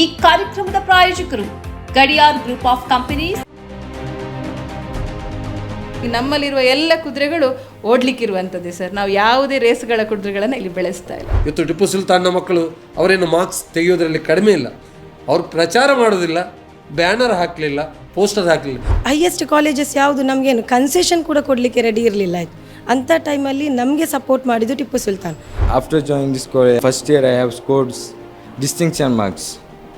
ಈ ಕಾರ್ಯಕ್ರಮದ ಪ್ರಾಯೋಜಕರು ಗಡಿಯಾರ್ ಗ್ರೂಪ್ ಆಫ್ ಕಂಪನೀಸ್. ನಮ್ಮಲ್ಲಿರುವ ಎಲ್ಲ ಕುದುರೆಗಳು ಓಡ್ಲಿಕ್ಕಿರುವಂಥದ್ದೇ ಸರ್. ನಾವು ಯಾವುದೇ ರೇಸ್ಗಳ ಕುದುರೆಗಳನ್ನು ಇಲ್ಲಿ ಬೆಳೆಸ್ತಾ ಇಲ್ಲ. ಇವತ್ತು ಟಿಪ್ಪು ಸುಲ್ತಾನ್ನ ಮಕ್ಕಳು ಅವರೇನು ಮಾರ್ಕ್ಸ್ ತೆಗೆಯೋದರಲ್ಲಿ ಕಡಿಮೆ ಇಲ್ಲ. ಅವ್ರು ಪ್ರಚಾರ ಮಾಡೋದಿಲ್ಲ ಬ್ಯಾನರ್ ಹಾಕಲಿಲ್ಲ ಪೋಸ್ಟರ್ ಹಾಕಲಿಲ್ಲ. ಹೈಯೆಸ್ಟ್ ಕಾಲೇಜಸ್ ಯಾವುದು? ನಮಗೇನು ಕನ್ಸೆಷನ್ ಕೂಡ ಕೊಡಲಿಕ್ಕೆ ರೆಡಿ ಇರಲಿಲ್ಲ ಆಯ್ತು. ಅಂಥ ಟೈಮಲ್ಲಿ ನಮಗೆ ಸಪೋರ್ಟ್ ಮಾಡಿದ್ದು Tipu Sultan. After join this college first year I have scored distinction marks.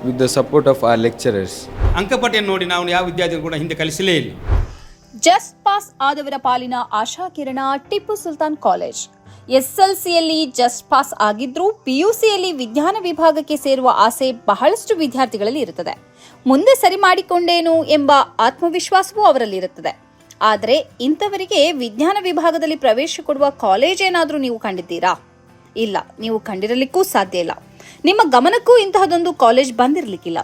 With the support of our lecturers ಅಂಕಪಟ್ಟಿಯನ್ನು ನೋಡಿ ನಾವು ಯಾವ ವಿದ್ಯಾರ್ಥಿಗಳು ಕೂಡ ಹಿಂದೆ ಕಲಿಸಲೇ ಇಲ್ಲ. ಜಸ್ಟ್ ಪಾಸ್ ಆದವರ ಪಾಲಿನ ಆಶಾಕಿರಣ ಟಿಪ್ಪು ಸುಲ್ತಾನ್ ಕಾಲೇಜ್. ಎಸ್ಎಲ್ಸಿಯಲ್ಲಿ ಜಸ್ಟ್ ಪಾಸ್ ಆಗಿದ್ರೂ ಪಿಯುಸಿಯಲ್ಲಿ ವಿಜ್ಞಾನ ವಿಭಾಗಕ್ಕೆ ಸೇರುವ ಆಸೆ ಬಹಳಷ್ಟು ವಿದ್ಯಾರ್ಥಿಗಳಲ್ಲಿ ಇರುತ್ತದೆ. ಮುಂದೆ ಸರಿ ಮಾಡಿಕೊಂಡೇನು ಎಂಬ ಆತ್ಮವಿಶ್ವಾಸವೂ ಅವರಲ್ಲಿ ಇರುತ್ತದೆ. ಆದರೆ ಇಂಥವರಿಗೆ ವಿಜ್ಞಾನ ವಿಭಾಗದಲ್ಲಿ ಪ್ರವೇಶ ಕೊಡುವ ಕಾಲೇಜ್ ಏನಾದರೂ ನೀವು ಕಂಡಿದ್ದೀರಾ? ಇಲ್ಲ ನೀವು ಕಂಡಿರಲಿಕ್ಕೂ ಸಾಧ್ಯ ಇಲ್ಲ. ನಿಮ್ಮ ಗಮನಕ್ಕೂ ಇಂತಹದೊಂದು ಕಾಲೇಜ್ ಬಂದಿರಲಿಕ್ಕಿಲ್ಲ.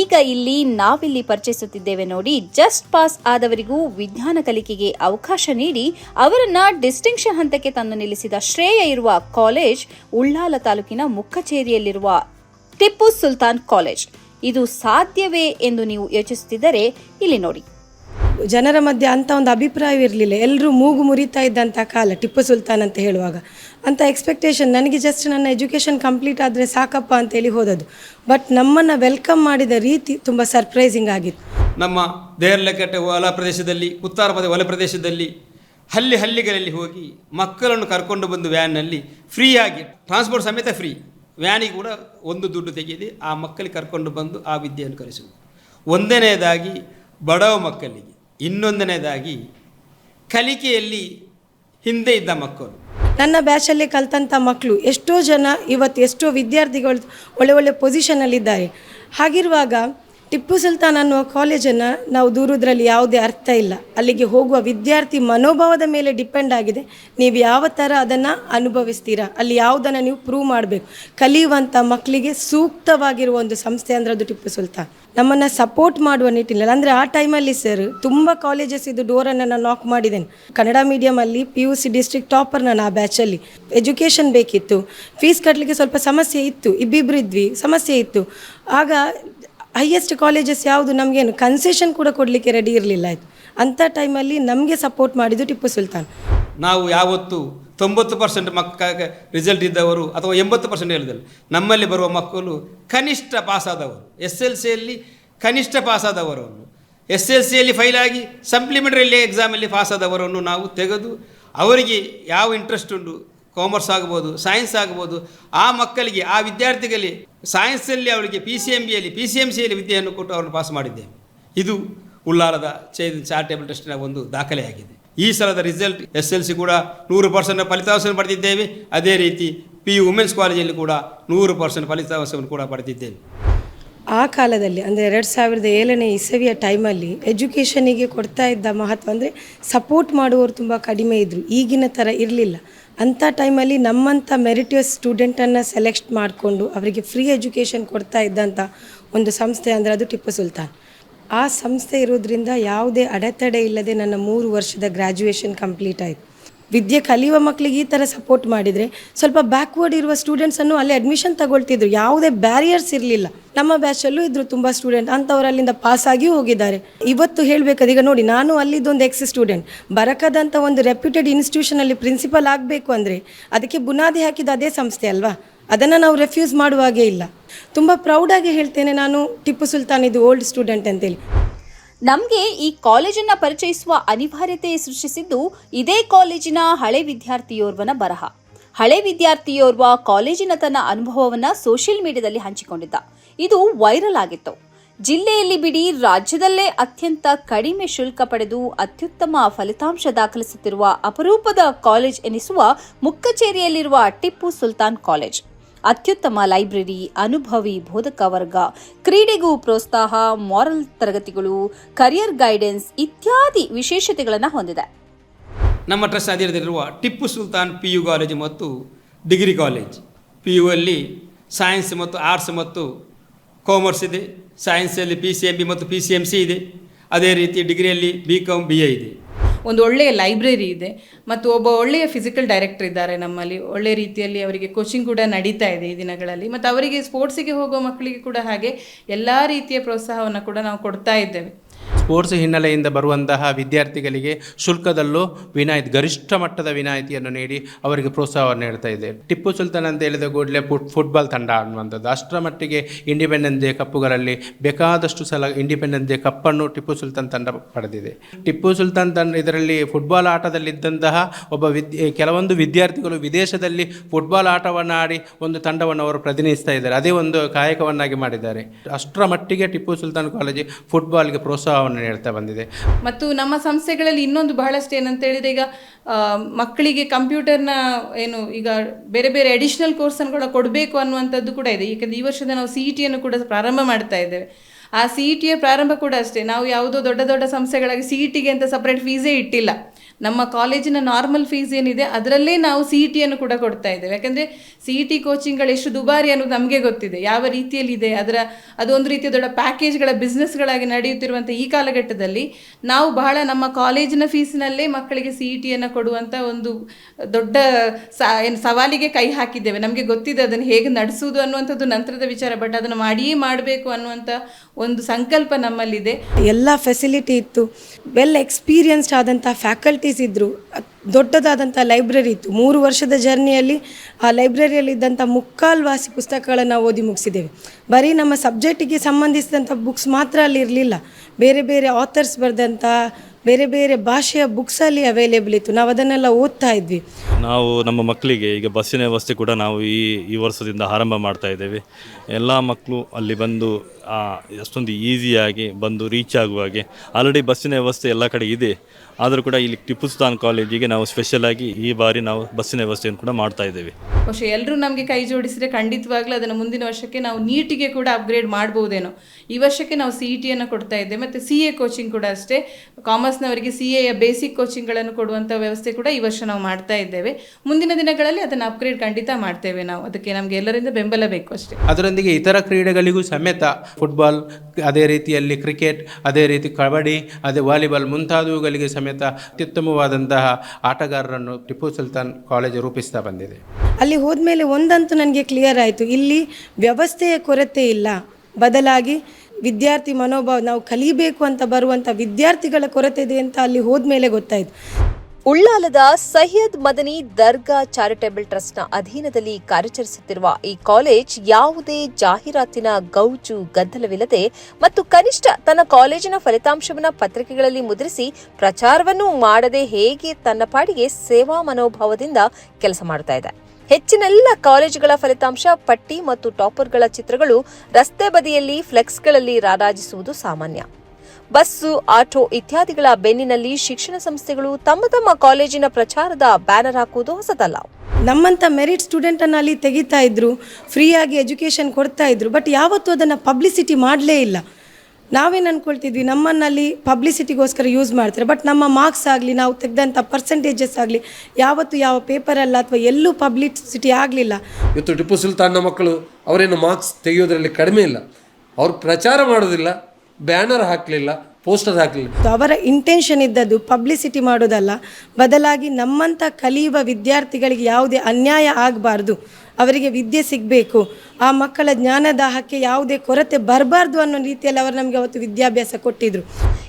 ಈಗ ಇಲ್ಲಿ ನಾವಿಲ್ಲಿ ಪರಿಚಯಿಸುತ್ತಿದ್ದೇವೆ ನೋಡಿ, ಜಸ್ಟ್ ಪಾಸ್ ಆದವರಿಗೂ ವಿಜ್ಞಾನ ಕಲಿಕೆಗೆ ಅವಕಾಶ ನೀಡಿ ಅವರನ್ನ ಡಿಸ್ಟಿಂಕ್ಷನ್ ಹಂತಕ್ಕೆ ತಂದು ನಿಲ್ಲಿಸಿದ ಶ್ರೇಯ ಇರುವ ಕಾಲೇಜ್ ಉಳ್ಳಾಲ ತಾಲೂಕಿನ ಮುಕ್ಕಚೇರಿಯಲ್ಲಿರುವ ಟಿಪ್ಪು ಸುಲ್ತಾನ್ ಕಾಲೇಜ್. ಇದು ಸಾಧ್ಯವೇ ಎಂದು ನೀವು ಯೋಚಿಸುತ್ತಿದ್ದರೆ ಇಲ್ಲಿ ನೋಡಿ. ಜನರ ಮಧ್ಯೆ ಅಂಥ ಒಂದು ಅಭಿಪ್ರಾಯವಿರಲಿಲ್ಲ. ಎಲ್ಲರೂ ಮೂಗು ಮುರಿತಾ ಇದ್ದಂಥ ಕಾಲ, ಟಿಪ್ಪು ಸುಲ್ತಾನ್ ಅಂತ ಹೇಳುವಾಗ. ಅಂಥ ಎಕ್ಸ್ಪೆಕ್ಟೇಷನ್ ನನಗೆ ಜಸ್ಟ್ ನನ್ನ ಎಜುಕೇಷನ್ ಕಂಪ್ಲೀಟ್ ಆದರೆ ಸಾಕಪ್ಪ ಅಂತೇಳಿ ಹೋದದ್ದು. ಬಟ್ ನಮ್ಮನ್ನು ವೆಲ್ಕಮ್ ಮಾಡಿದ ರೀತಿ ತುಂಬ ಸರ್ಪ್ರೈಸಿಂಗ್ ಆಗಿತ್ತು. ನಮ್ಮ ದೇರ್ಲೆಕಟ್ಟೆ ಹೊಲ ಪ್ರದೇಶದಲ್ಲಿ, ಉತ್ತರ ಪದ ಹೊಲ ಪ್ರದೇಶದಲ್ಲಿ ಹಳ್ಳಿ ಹಳ್ಳಿಗಳಲ್ಲಿ ಹೋಗಿ ಮಕ್ಕಳನ್ನು ಕರ್ಕೊಂಡು ಬಂದು ವ್ಯಾನ್ನಲ್ಲಿ ಫ್ರೀಯಾಗಿ ಟ್ರಾನ್ಸ್ಪೋರ್ಟ್ ಸಮೇತ ಫ್ರೀ ವ್ಯಾನಿಗೆ ಕೂಡ ಒಂದು ದುಡ್ಡು ತೆಗೆದು ಆ ಮಕ್ಕಳಿಗೆ ಕರ್ಕೊಂಡು ಬಂದು ಆ ವಿದ್ಯೆಯನ್ನು ಕಲಿಸುವುದು. ಒಂದನೆಯದಾಗಿ ಬಡವ ಮಕ್ಕಳಿಗೆ. ಇನ್ನೊಂದನೇದಾಗಿ ಕಲಿಕೆಯಲ್ಲಿ ಹಿಂದೆ ಇದ್ದ ಮಕ್ಕಳು. ನನ್ನ ಬ್ಯಾಚಲ್ಲಿ ಕಲ್ತಂಥ ಮಕ್ಕಳು ಎಷ್ಟೋ ಜನ ಇವತ್ತು ಎಷ್ಟೋ ವಿದ್ಯಾರ್ಥಿಗಳು ಒಳ್ಳೆ ಒಳ್ಳೆ ಪೊಸಿಷನಲ್ಲಿದ್ದಾರೆ ಹಾಗಿರುವಾಗ ಟಿಪ್ಪು ಸುಲ್ತಾನ್ ಅನ್ನುವ ಕಾಲೇಜನ್ನು ನಾವು ದೂರದ್ರಲ್ಲಿ ಯಾವುದೇ ಅರ್ಥ ಇಲ್ಲ. ಅಲ್ಲಿಗೆ ಹೋಗುವ ವಿದ್ಯಾರ್ಥಿ ಮನೋಭಾವದ ಮೇಲೆ ಡಿಪೆಂಡ್ ಆಗಿದೆ. ನೀವು ಯಾವ ಥರ ಅದನ್ನು ಅನುಭವಿಸ್ತೀರಾ? ಅಲ್ಲಿ ಯಾವುದನ್ನು ನೀವು ಪ್ರೂವ್ ಮಾಡಬೇಕು. ಕಲಿಯುವಂಥ ಮಕ್ಕಳಿಗೆ ಸೂಕ್ತವಾಗಿರುವ ಒಂದು ಸಂಸ್ಥೆ ಅಂದರೆ ಅದು ಟಿಪ್ಪು ಸುಲ್ತಾನ್. ನಮ್ಮನ್ನು ಸಪೋರ್ಟ್ ಮಾಡುವ ನಿಟ್ಟಿನಲ್ಲಿ, ಅಂದರೆ ಆ ಟೈಮಲ್ಲಿ ಸರ್ ತುಂಬ ಕಾಲೇಜಸ್ ಇದು ಡೋರನ್ನು ನಾನು ನಾಕ್ ಮಾಡಿದ್ದೇನೆ. Kannada ಮೀಡಿಯಮಲ್ಲಿ P U C district topper ನಾನು ಆ ಬ್ಯಾಚಲ್ಲಿ ಎಜುಕೇಷನ್ ಬೇಕಿತ್ತು. ಫೀಸ್ ಕಟ್ಟಲಿಕ್ಕೆ ಸ್ವಲ್ಪ ಸಮಸ್ಯೆ ಇತ್ತು. ಇಬ್ಬಿಬ್ರು ಇದ್ವಿ. ಸಮಸ್ಯೆ ಇತ್ತು. ಆಗ ಹೈಯೆಸ್ಟ್ ಕಾಲೇಜಸ್ ಯಾವುದು? ನಮಗೇನು ಕನ್ಸೆಷನ್ ಕೂಡ ಕೊಡಲಿಕ್ಕೆ ರೆಡಿ ಇರಲಿಲ್ಲ ಆಯಿತು. ಅಂಥ ಟೈಮಲ್ಲಿ ನಮಗೆ ಸಪೋರ್ಟ್ ಮಾಡಿದ್ದು ಟಿಪ್ಪು ಸುಲ್ತಾನ್. ನಾವು ಯಾವತ್ತು ತೊಂಬತ್ತು ಪರ್ಸೆಂಟ್ ಮಕ್ಕ ರಿಸಲ್ಟ್ ಇದ್ದವರು ಅಥವಾ ಎಂಬತ್ತು ಪರ್ಸೆಂಟ್ ಹೇಳಿದಲ್ಲ ನಮ್ಮಲ್ಲಿ ಬರುವ ಮಕ್ಕಳು ಕನಿಷ್ಠ ಪಾಸಾದವರು ಎಸ್ ಎಲ್ ಸಿಯಲ್ಲಿ ಕನಿಷ್ಠ ಪಾಸಾದವರನ್ನು ಎಸ್ ಎಲ್ ಸಿಯಲ್ಲಿ ಫೈಲ್ ಆಗಿ ಸಪ್ಲಿಮೆಂಟರಿ ಎಕ್ಸಾಮಲ್ಲಿ ಪಾಸಾದವರನ್ನು ನಾವು ತೆಗೆದು, ಅವರಿಗೆ ಯಾವ ಇಂಟ್ರೆಸ್ಟ್ ಉಂಟು? ಕಾಮರ್ಸ್ ಆಗ್ಬೋದು ಸೈನ್ಸ್ ಆಗ್ಬೋದು, ಆ ಮಕ್ಕಳಿಗೆ, ಆ ವಿದ್ಯಾರ್ಥಿಗಳಿಗೆ ಸೈನ್ಸಲ್ಲಿ ಅವರಿಗೆ ಪಿ ಸಿ ಎಂ ಬಿಯಲ್ಲಿ ಪಿ ಸಿ ಎಂ ಸಿಯಲ್ಲಿ ವಿದ್ಯೆಯನ್ನು ಕೊಟ್ಟು ಅವರನ್ನು ಪಾಸ್ ಮಾಡಿದ್ದೇವೆ. ಇದು ಉಳ್ಳಾಲದ ಚೈನ್ ಚಾರಿಟೇಬಲ್ ಟ್ರಸ್ಟಿನ ಒಂದು ದಾಖಲೆಯಾಗಿದೆ. ಈ ಸಲದ ರಿಸಲ್ಟ್ ಎಸ್ ಎಲ್ ಸಿ ಕೂಡ ನೂರು ಪರ್ಸೆಂಟ್ ಫಲಿತಾಂಶವನ್ನು ಪಡೆದಿದ್ದೇವೆ. ಅದೇ ರೀತಿ ಪಿ ಯು ವುಮೆನ್ಸ್ ಕಾಲೇಜಲ್ಲಿ ಕೂಡ ನೂರು ಪರ್ಸೆಂಟ್ ಫಲಿತಾಂಶವನ್ನು ಕೂಡ ಪಡೆದಿದ್ದೇವೆ. ಆ ಕಾಲದಲ್ಲಿ, ಅಂದರೆ ಎರಡು ಸಾವಿರದ ಏಳನೇ ಇಸವಿಯ ಟೈಮಲ್ಲಿ ಎಜುಕೇಷನಿಗೆ ಕೊಡ್ತಾ ಇದ್ದ ಮಹತ್ವ ಅಂದರೆ ಸಪೋರ್ಟ್ ಮಾಡುವವರು ತುಂಬ ಕಡಿಮೆ ಇದ್ದರು ಈಗಿನ ಥರ ಇರಲಿಲ್ಲ. ಅಂಥ ಟೈಮಲ್ಲಿ ನಮ್ಮಂಥ ಮೆರಿಟಿಯಸ್ ಸ್ಟೂಡೆಂಟನ್ನು ಸೆಲೆಕ್ಟ್ ಮಾಡಿಕೊಂಡು ಅವರಿಗೆ ಫ್ರೀ ಎಜುಕೇಷನ್ ಕೊಡ್ತಾ ಇದ್ದಂಥ ಒಂದು ಸಂಸ್ಥೆ ಅಂದರೆ ಅದು ಟಿಪ್ಪು ಸುಲ್ತಾನ್. ಆ ಸಂಸ್ಥೆ ಇರೋದ್ರಿಂದ ಯಾವುದೇ ಅಡೆತಡೆ ಇಲ್ಲದೆ ನನ್ನ ಮೂರು ವರ್ಷದ ಗ್ರ್ಯಾಜುಯೇಷನ್ ಕಂಪ್ಲೀಟ್ ಆಯಿತು. ವಿದ್ಯೆ ಕಲಿಯುವ ಮಕ್ಕಳಿಗೆ ಈ ಥರ ಸಪೋರ್ಟ್ ಮಾಡಿದರೆ ಸ್ವಲ್ಪ ಬ್ಯಾಕ್ವರ್ಡ್ ಇರುವ ಸ್ಟೂಡೆಂಟ್ಸನ್ನು ಅಲ್ಲಿ ಅಡ್ಮಿಷನ್ ತಗೊಳ್ತಿದ್ರು. ಯಾವುದೇ ಬ್ಯಾರಿಯರ್ಸ್ ಇರಲಿಲ್ಲ. ನಮ್ಮ ಬ್ಯಾಚಲ್ಲೂ ಇದ್ದರು ತುಂಬ ಸ್ಟೂಡೆಂಟ್ ಅಂಥವ್ರು ಅಲ್ಲಿಂದ ಪಾಸ್ ಹೋಗಿದ್ದಾರೆ. ಇವತ್ತು ಹೇಳಬೇಕಾದ್ರೆ ಈಗ ನೋಡಿ, ನಾನು ಅಲ್ಲಿದ್ದೊಂದು ಎಕ್ಸ್ ಸ್ಟೂಡೆಂಟ್ ಬರಕದಂಥ ಒಂದು ರೆಪ್ಯೂಟೆಡ್ ಇನ್ಸ್ಟಿಟ್ಯೂಷನಲ್ಲಿ ಪ್ರಿನ್ಸಿಪಲ್ ಆಗಬೇಕು ಅಂದರೆ ಅದಕ್ಕೆ ಬುನಾದಿ ಹಾಕಿದ ಅದೇ ಸಂಸ್ಥೆ ಅಲ್ವಾ? ಅದನ್ನು ನಾವು ರೆಫ್ಯೂಸ್ ಮಾಡುವಾಗೇ ಇಲ್ಲ. ತುಂಬ ಪ್ರೌಡಾಗಿ ಹೇಳ್ತೇನೆ ನಾನು ಟಿಪ್ಪು ಸುಲ್ತಾನ್ ಇದು ಓಲ್ಡ್ ಸ್ಟೂಡೆಂಟ್ ಅಂತೇಳಿ. ನಮಗೆ ಈ ಕಾಲೇಜನ್ನ ಪರಿಚಯಿಸುವ ಅನಿವಾರ್ಯತೆ ಸೃಷ್ಟಿಸಿದ್ದು ಇದೇ ಕಾಲೇಜಿನ ಹಳೆ ವಿದ್ಯಾರ್ಥಿಯೋರ್ವನ ಬರಹ. ಹಳೆ ವಿದ್ಯಾರ್ಥಿಯೋರ್ವ ಕಾಲೇಜಿನ ತನ್ನ ಅನುಭವವನ್ನ ಸೋಷಿಯಲ್ ಮೀಡಿಯಾದಲ್ಲಿ ಹಂಚಿಕೊಂಡಿದ್ದ. ಇದು ವೈರಲ್ ಆಗಿತ್ತು. ಜಿಲ್ಲೆಯಲ್ಲಿ ಬಿಡಿ ರಾಜ್ಯದಲ್ಲೇ ಅತ್ಯಂತ ಕಡಿಮೆ ಶುಲ್ಕ ಪಡೆದು ಅತ್ಯುತ್ತಮ ಫಲಿತಾಂಶ ದಾಖಲಿಸುತ್ತಿರುವ ಅಪರೂಪದ ಕಾಲೇಜ್ ಎನಿಸುವ ಮುಕ್ಕಚೇರಿಯಲ್ಲಿರುವ ಟಿಪ್ಪು ಸುಲ್ತಾನ್ ಕಾಲೇಜ್. ಅತ್ಯುತ್ತಮ ಲೈಬ್ರರಿ, ಅನುಭವಿ ಬೋಧಕ ವರ್ಗ ಕ್ರೀಡೆಗೂ ಪ್ರೋತ್ಸಾಹ ಮಾರಲ್ ತರಗತಿಗಳು ಕರಿಯರ್ ಗೈಡೆನ್ಸ್ ಇತ್ಯಾದಿ ವಿಶೇಷತೆಗಳನ್ನು ಹೊಂದಿದೆ. ನಮ್ಮ ಟ್ರಸ್ಟ್ ಅಧೀನದಲ್ಲಿರುವ Tipu Sultan P U college ಮತ್ತು ಡಿಗ್ರಿ ಕಾಲೇಜ್. ಪಿ ಯು ಅಲ್ಲಿ ಸೈನ್ಸ್ ಮತ್ತು ಆರ್ಟ್ಸ್ ಮತ್ತು ಕಾಮರ್ಸ್ ಇದೆ. ಸೈನ್ಸಲ್ಲಿ ಪಿ ಸಿ ಎಂ ಬಿ ಮತ್ತು ಪಿ ಸಿ ಎಂ ಸಿ ಇದೆ. ಅದೇ ರೀತಿ ಡಿಗ್ರಿಯಲ್ಲಿ ಬಿ ಕಾಮ್ ಬಿ ಎ ಇದೆ. ಒಂದು ಒಳ್ಳೆಯ ಲೈಬ್ರರಿ ಇದೆ. ಮತ್ತು ಒಬ್ಬ ಒಳ್ಳೆಯ ಫಿಸಿಕಲ್ ಡೈರೆಕ್ಟರ್ ಇದ್ದಾರೆ ನಮ್ಮಲ್ಲಿ. ಒಳ್ಳೆಯ ರೀತಿಯಲ್ಲಿ ಅವರಿಗೆ ಕೋಚಿಂಗ್ ಕೂಡ ನಡೀತಾ ಇದೆ ಈ ದಿನಗಳಲ್ಲಿ. ಮತ್ತು ಅವರಿಗೆ ಸ್ಪೋರ್ಟ್ಸಿಗೆ ಹೋಗುವ ಮಕ್ಕಳಿಗೆ ಕೂಡ ಹಾಗೆ ಎಲ್ಲ ರೀತಿಯ ಪ್ರೋತ್ಸಾಹವನ್ನು ಕೂಡ ನಾವು ಕೊಡ್ತಾ ಇದ್ದೇವೆ. ಸ್ಪೋರ್ಟ್ಸ್ ಹಿನ್ನೆಲೆಯಿಂದ ಬರುವಂತಹ ವಿದ್ಯಾರ್ಥಿಗಳಿಗೆ ಶುಲ್ಕದಲ್ಲೂ ವಿನಾಯಿತಿ, ಗರಿಷ್ಠ ಮಟ್ಟದ ವಿನಾಯಿತಿಯನ್ನು ನೀಡಿ ಅವರಿಗೆ ಪ್ರೋತ್ಸಾಹವನ್ನು ನೀಡ್ತಾ ಇದೆ. ಟಿಪ್ಪು ಸುಲ್ತಾನ್ ಅಂತ ಹೇಳಿದ ಕೂಡಲೇ ಫುಟ್ ಫುಟ್ಬಾಲ್ ತಂಡ ಅನ್ನುವಂಥದ್ದು. ಅಷ್ಟರ ಮಟ್ಟಿಗೆ ಇಂಡಿಪೆಂಡೆನ್ಸ್ ಡೇ ಕಪ್ಪುಗಳಲ್ಲಿ ಬೇಕಾದಷ್ಟು ಸಲ ಇಂಡಿಪೆಂಡೆನ್ಸ್ ಡೇ ಕಪ್ಪನ್ನು ಟಿಪ್ಪು ಸುಲ್ತಾನ್ ತಂಡ ಪಡೆದಿದೆ. ಟಿಪ್ಪು ಸುಲ್ತಾನ್ ತಂಡ ಇದರಲ್ಲಿ ಫುಟ್ಬಾಲ್ ಆಟದಲ್ಲಿದ್ದಂತಹ ಒಬ್ಬ ಕೆಲವೊಂದು ವಿದ್ಯಾರ್ಥಿಗಳು ವಿದೇಶದಲ್ಲಿ ಫುಟ್ಬಾಲ್ ಆಟವನ್ನು ಆಡಿ ಒಂದು ತಂಡವನ್ನು ಅವರು ಪ್ರತಿನಿಧಿಸ್ತಾ ಇದ್ದಾರೆ. ಅದೇ ಒಂದು ಕಾಯಕವನ್ನಾಗಿ ಮಾಡಿದ್ದಾರೆ. ಅಷ್ಟರ ಮಟ್ಟಿಗೆ ಟಿಪ್ಪು ಸುಲ್ತಾನ್ ಕಾಲೇಜು ಫುಟ್ಬಾಲ್ಗೆ ಪ್ರೋತ್ಸಾಹವನ್ನು ನೀಡ್ತಾ ಬಂದಿದೆ. ಮತ್ತು ನಮ್ಮ ಸಂಸ್ಥೆಗಳಲ್ಲಿ ಇನ್ನೊಂದು ಬಹಳಷ್ಟು ಏನಂತ ಹೇಳಿದ್ರೆ ಈಗ ಮಕ್ಕಳಿಗೆ ಕಂಪ್ಯೂಟರ್ನ ಏನು ಈಗ ಬೇರೆ ಬೇರೆ ಅಡಿಷನಲ್ ಕೋರ್ಸನ್ನು ಕೂಡ ಕೊಡಬೇಕು ಅನ್ನುವಂಥದ್ದು ಕೂಡ ಇದೆ. ಏಕೆಂದರೆ ಈ ವರ್ಷದ ನಾವು ಸಿ ಇ ಟಿಯನ್ನು ಕೂಡ ಪ್ರಾರಂಭ ಮಾಡ್ತಾ ಇದ್ದೇವೆ. ಆ ಸಿ ಇ ಟಿಯ ಪ್ರಾರಂಭ ಕೂಡ ಅಷ್ಟೇ. ನಾವು ಯಾವುದೋ ದೊಡ್ಡ ದೊಡ್ಡ ಸಂಸ್ಥೆಗಳಾಗಿ ಸಿ ಇ ಟಿಗೆ ಅಂತ ಸಪ್ರೇಟ್ ಫೀಸೇ ಇಟ್ಟಿಲ್ಲ. ನಮ್ಮ ಕಾಲೇಜಿನ ನಾರ್ಮಲ್ ಫೀಸ್ ಏನಿದೆ ಅದರಲ್ಲೇ ನಾವು ಸಿ ಇ ಟಿಯನ್ನು ಕೂಡ ಕೊಡ್ತಾ ಇದ್ದೇವೆ. ಯಾಕಂದರೆ ಸಿ ಇ ಟಿ ಕೋಚಿಂಗ್ಗಳು ಎಷ್ಟು ದುಬಾರಿ ಅನ್ನೋದು ನಮಗೆ ಗೊತ್ತಿದೆ. ಯಾವ ರೀತಿಯಲ್ಲಿದೆ? ಅದರ ಅದೊಂದು ರೀತಿಯ ದೊಡ್ಡ ಪ್ಯಾಕೇಜ್ಗಳ ಬಿಸ್ನೆಸ್ಗಳಾಗಿ ನಡೆಯುತ್ತಿರುವಂಥ ಈ ಕಾಲಘಟ್ಟದಲ್ಲಿ ನಾವು ಬಹಳ ನಮ್ಮ ಕಾಲೇಜಿನ ಫೀಸಿನಲ್ಲೇ ಮಕ್ಕಳಿಗೆ ಸಿ ಇ ಟಿಯನ್ನು ಕೊಡುವಂಥ ಒಂದು ದೊಡ್ಡ ಏನು ಸವಾಲಿಗೆ ಕೈ ಹಾಕಿದ್ದೇವೆ. ನಮಗೆ ಗೊತ್ತಿದೆ ಅದನ್ನು ಹೇಗೆ ನಡೆಸುವುದು ಅನ್ನುವಂಥದ್ದು ನಂತರದ ವಿಚಾರ ಬಟ್ ಅದನ್ನು ಮಾಡಿಯೇ ಮಾಡಬೇಕು ಅನ್ನುವಂಥ ಒಂದು ಸಂಕಲ್ಪ ನಮ್ಮಲ್ಲಿದೆ. ಎಲ್ಲ ಫೆಸಿಲಿಟಿ ಇತ್ತು. ವೆಲ್ ಎಕ್ಸ್ಪೀರಿಯನ್ಸ್ಡ್ ಆದಂಥ ಇದ್ದರು ದೊಡ್ಡದಾದಂಥ ಲೈಬ್ರರಿ ಇತ್ತು. ಮೂರು ವರ್ಷದ ಜರ್ನಿಯಲ್ಲಿ ಆ ಲೈಬ್ರರಿಯಲ್ಲಿದ್ದಂಥ ಮುಕ್ಕಾಲ್ವಾಸಿ ಪುಸ್ತಕಗಳನ್ನು ಓದಿ ಮುಗಿಸಿದ್ದೇವೆ. ಬರೀ ನಮ್ಮ ಸಬ್ಜೆಕ್ಟಿಗೆ ಸಂಬಂಧಿಸಿದಂಥ ಬುಕ್ಸ್ ಮಾತ್ರ ಅಲ್ಲಿ ಇರಲಿಲ್ಲ. ಬೇರೆ ಬೇರೆ ಆಥರ್ಸ್ ಬರೆದಂಥ ಬೇರೆ ಬೇರೆ ಭಾಷೆಯ ಬುಕ್ಸಲ್ಲಿ ಅವೈಲೇಬಲ್ ಇತ್ತು. ನಾವು ಅದನ್ನೆಲ್ಲ ಓದ್ತಾ ಇದ್ವಿ. ನಾವು ನಮ್ಮ ಮಕ್ಕಳಿಗೆ, ಈಗ ಬಸ್ಸಿನ ವ್ಯವಸ್ಥೆ ಕೂಡ ನಾವು ಈ ಈ ವರ್ಷದಿಂದ ಆರಂಭ ಮಾಡ್ತಾ ಇದ್ದೇವೆ. ಎಲ್ಲ ಮಕ್ಕಳು ಅಲ್ಲಿ ಬಂದು ಅಷ್ಟೊಂದು ಈಸಿಯಾಗಿ ಬಂದು ರೀಚ್ ಆಗುವ ಹಾಗೆ. ಆಲ್ರೆಡಿ ಬಸ್ಸಿನ ವ್ಯವಸ್ಥೆ ಎಲ್ಲ ಕಡೆ ಇದೆ. ಆದರೂ ಕೂಡ ಇಲ್ಲಿ ಟಿಪ್ಪು ಸುಲ್ತಾನ್ ಕಾಲೇಜಿಗೆ ನಾವು ಸ್ಪೆಷಲಾಗಿ ಈ ಬಾರಿ ನಾವು ಬಸ್ಸಿನ ವ್ಯವಸ್ಥೆಯನ್ನು ಕೂಡ ಮಾಡ್ತಾ ಇದ್ದೇವೆ. ಬಹುಶಃ ಎಲ್ಲರೂ ನಮಗೆ ಕೈ ಜೋಡಿಸಿದ್ರೆ ಖಂಡಿತವಾಗ್ಲೂ ಅದನ್ನು ಮುಂದಿನ ವರ್ಷಕ್ಕೆ ನಾವು ನೀಟಿಗೆ ಕೂಡ ಅಪ್ಗ್ರೇಡ್ ಮಾಡ್ಬೋದೇನೋ. ಈ ವರ್ಷಕ್ಕೆ ನಾವು ಸಿ ಇ ಟಿಯನ್ನು ಕೊಡ್ತಾ ಇದ್ದೇವೆ. ಮತ್ತು ಸಿ ಎ ಕೋಚಿಂಗ್ ಕೂಡ ಅಷ್ಟೇ. ಕಾಮರ್ಸ್ನವರಿಗೆ ಸಿ ಎಯ ಬೇಸಿಕ್ ಕೋಚಿಂಗ್ಗಳನ್ನು ಕೊಡುವಂಥ ವ್ಯವಸ್ಥೆ ಕೂಡ ಈ ವರ್ಷ ನಾವು ಮಾಡ್ತಾ ಇದ್ದೇವೆ. ಮುಂದಿನ ದಿನಗಳಲ್ಲಿ ಅದನ್ನು ಅಪ್ಗ್ರೇಡ್ ಖಂಡಿತ ಮಾಡ್ತೇವೆ ನಾವು. ಅದಕ್ಕೆ ನಮಗೆ ಎಲ್ಲರಿಂದ ಬೆಂಬಲ ಬೇಕು ಅಷ್ಟೇ. ಅದರೊಂದಿಗೆ ಇತರ ಕ್ರೀಡೆಗಳಿಗೂ ಸಮೇತ ಫುಟ್ಬಾಲ್ ಅದೇ ರೀತಿಯಲ್ಲಿ ಕ್ರಿಕೆಟ್ ಅದೇ ರೀತಿ ಕಬಡ್ಡಿ, ಅದೇ ವಾಲಿಬಾಲ್ ಮುಂತಾದವುಗಳಿಗೆ ಸಮೇತ ಅತ್ಯುತ್ತಮವಾದಂತಹ ಆಟಗಾರರನ್ನು ಟಿಪ್ಪು ಸುಲ್ತಾನ್ ಕಾಲೇಜು ರೂಪಿಸ್ತಾ ಬಂದಿದೆ. ಅಲ್ಲಿ ಹೋದ್ಮೇಲೆ ಒಂದಂತೂ ನನಗೆ ಕ್ಲಿಯರ್ ಆಯಿತು. ಇಲ್ಲಿ ವ್ಯವಸ್ಥೆಯ ಕೊರತೆ ಇಲ್ಲ. ಬದಲಾಗಿ ವಿದ್ಯಾರ್ಥಿ ಮನೋಭಾವ, ನಾವು ಕಲಿಬೇಕು ಅಂತ ಬರುವಂಥ ವಿದ್ಯಾರ್ಥಿಗಳ ಕೊರತೆ ಇದೆ ಅಂತ ಅಲ್ಲಿ ಹೋದ್ಮೇಲೆ ಗೊತ್ತಾಯಿತು. ಉಳ್ಳಾಲದ ಸೈಯದ್ ಮದನಿ ದರ್ಗಾ ಚಾರಿಟೇಬಲ್ ಟ್ರಸ್ಟ್ನ ಅಧೀನದಲ್ಲಿ ಕಾರ್ಯಾಚರಿಸುತ್ತಿರುವ ಈ ಕಾಲೇಜ್ ಯಾವುದೇ ಜಾಹೀರಾತಿನ ಗೌಜು ಗದ್ದಲವಿಲ್ಲದೆ ಮತ್ತು ಕನಿಷ್ಠ ತನ್ನ ಕಾಲೇಜಿನ ಫಲಿತಾಂಶವನ್ನು ಪತ್ರಿಕೆಗಳಲ್ಲಿ ಮುದ್ರಿಸಿ ಪ್ರಚಾರವನ್ನು ಮಾಡದೆ ಹೇಗೆ ತನ್ನ ಪಾಡಿಗೆ ಸೇವಾ ಮನೋಭಾವದಿಂದ ಕೆಲಸ ಮಾಡ್ತಾ ಇದೆ. ಹೆಚ್ಚಿನೆಲ್ಲ ಕಾಲೇಜುಗಳ ಫಲಿತಾಂಶ, ಪಟ್ಟಿ ಮತ್ತು ಟಾಪರ್ಗಳ ಚಿತ್ರಗಳು ರಸ್ತೆ ಬದಿಯಲ್ಲಿ ಫ್ಲೆಕ್ಸ್ಗಳಲ್ಲಿ ರಾರಾಜಿಸುವುದು ಸಾಮಾನ್ಯ. ಬಸ್ಸು ಆಟೋ ಇತ್ಯಾದಿಗಳ ಬೆನ್ನಿನಲ್ಲಿ ಶಿಕ್ಷಣ ಸಂಸ್ಥೆಗಳು ತಮ್ಮ ತಮ್ಮ ಕಾಲೇಜಿನ ಪ್ರಚಾರದ ಬ್ಯಾನರ್ ಹಾಕುವುದು ಹೊಸತಲ್ಲ. ನಮ್ಮಂಥ ಮೆರಿಟ್ ಸ್ಟೂಡೆಂಟನ್ನು ಅಲ್ಲಿ ತೆಗಿತಾ ಇದ್ರು ಫ್ರೀಯಾಗಿ ಎಜುಕೇಷನ್ ಕೊಡ್ತಾ ಇದ್ರು ಬಟ್ ಯಾವತ್ತೂ ಅದನ್ನು ಪಬ್ಲಿಸಿಟಿ ಮಾಡಲೇ ಇಲ್ಲ. ನಾವೇನು ಅಂದ್ಕೊಳ್ತಿದ್ವಿ ನಮ್ಮನ್ನಲ್ಲಿ ಪಬ್ಲಿಸಿಟಿಗೋಸ್ಕರ ಯೂಸ್ ಮಾಡ್ತಾರೆ ಬಟ್ ನಮ್ಮ ಮಾರ್ಕ್ಸ್ ಆಗಲಿ ನಾವು ತೆಗೆದಂಥ ಪರ್ಸೆಂಟೇಜಸ್ ಆಗಲಿ ಯಾವತ್ತು ಯಾವ ಪೇಪರಲ್ಲ ಅಥವಾ ಎಲ್ಲೂ ಪಬ್ಲಿಸಿಟಿ ಆಗಲಿಲ್ಲ. ಇವತ್ತು ಟಿಪ್ಪು ಸುಲ್ತಾನ್ನ ಮಕ್ಕಳು ಅವರೇನು ಮಾರ್ಕ್ಸ್ ತೆಗೆಯೋದ್ರಲ್ಲಿ ಕಡಿಮೆ ಇಲ್ಲ. ಅವ್ರು ಪ್ರಚಾರ ಮಾಡೋದಿಲ್ಲ ಬ್ಯಾನರ್ ಹಾಕಲಿಲ್ಲ ಪೋಸ್ಟರ್ ಹಾಕಲಿಲ್ಲ. ಅವರ ಇಂಟೆನ್ಷನ್ ಇದ್ದದ್ದು ಪಬ್ಲಿಸಿಟಿ ಮಾಡೋದಲ್ಲ. ಬದಲಾಗಿ ನಮ್ಮಂಥ ಕಲಿಯುವ ವಿದ್ಯಾರ್ಥಿಗಳಿಗೆ ಯಾವುದೇ ಅನ್ಯಾಯ ಆಗಬಾರ್ದು. ಅವರಿಗೆ ವಿದ್ಯೆ ಸಿಗಬೇಕು. ಆ ಮಕ್ಕಳ ಜ್ಞಾನದಾಹಕ್ಕೆ ಯಾವುದೇ ಕೊರತೆ ಬರಬಾರ್ದು ಅನ್ನೋ ರೀತಿಯಲ್ಲಿ ಅವರು ನಮಗೆ ಅವತ್ತು ವಿದ್ಯಾಭ್ಯಾಸ ಕೊಟ್ಟಿದ್ರು.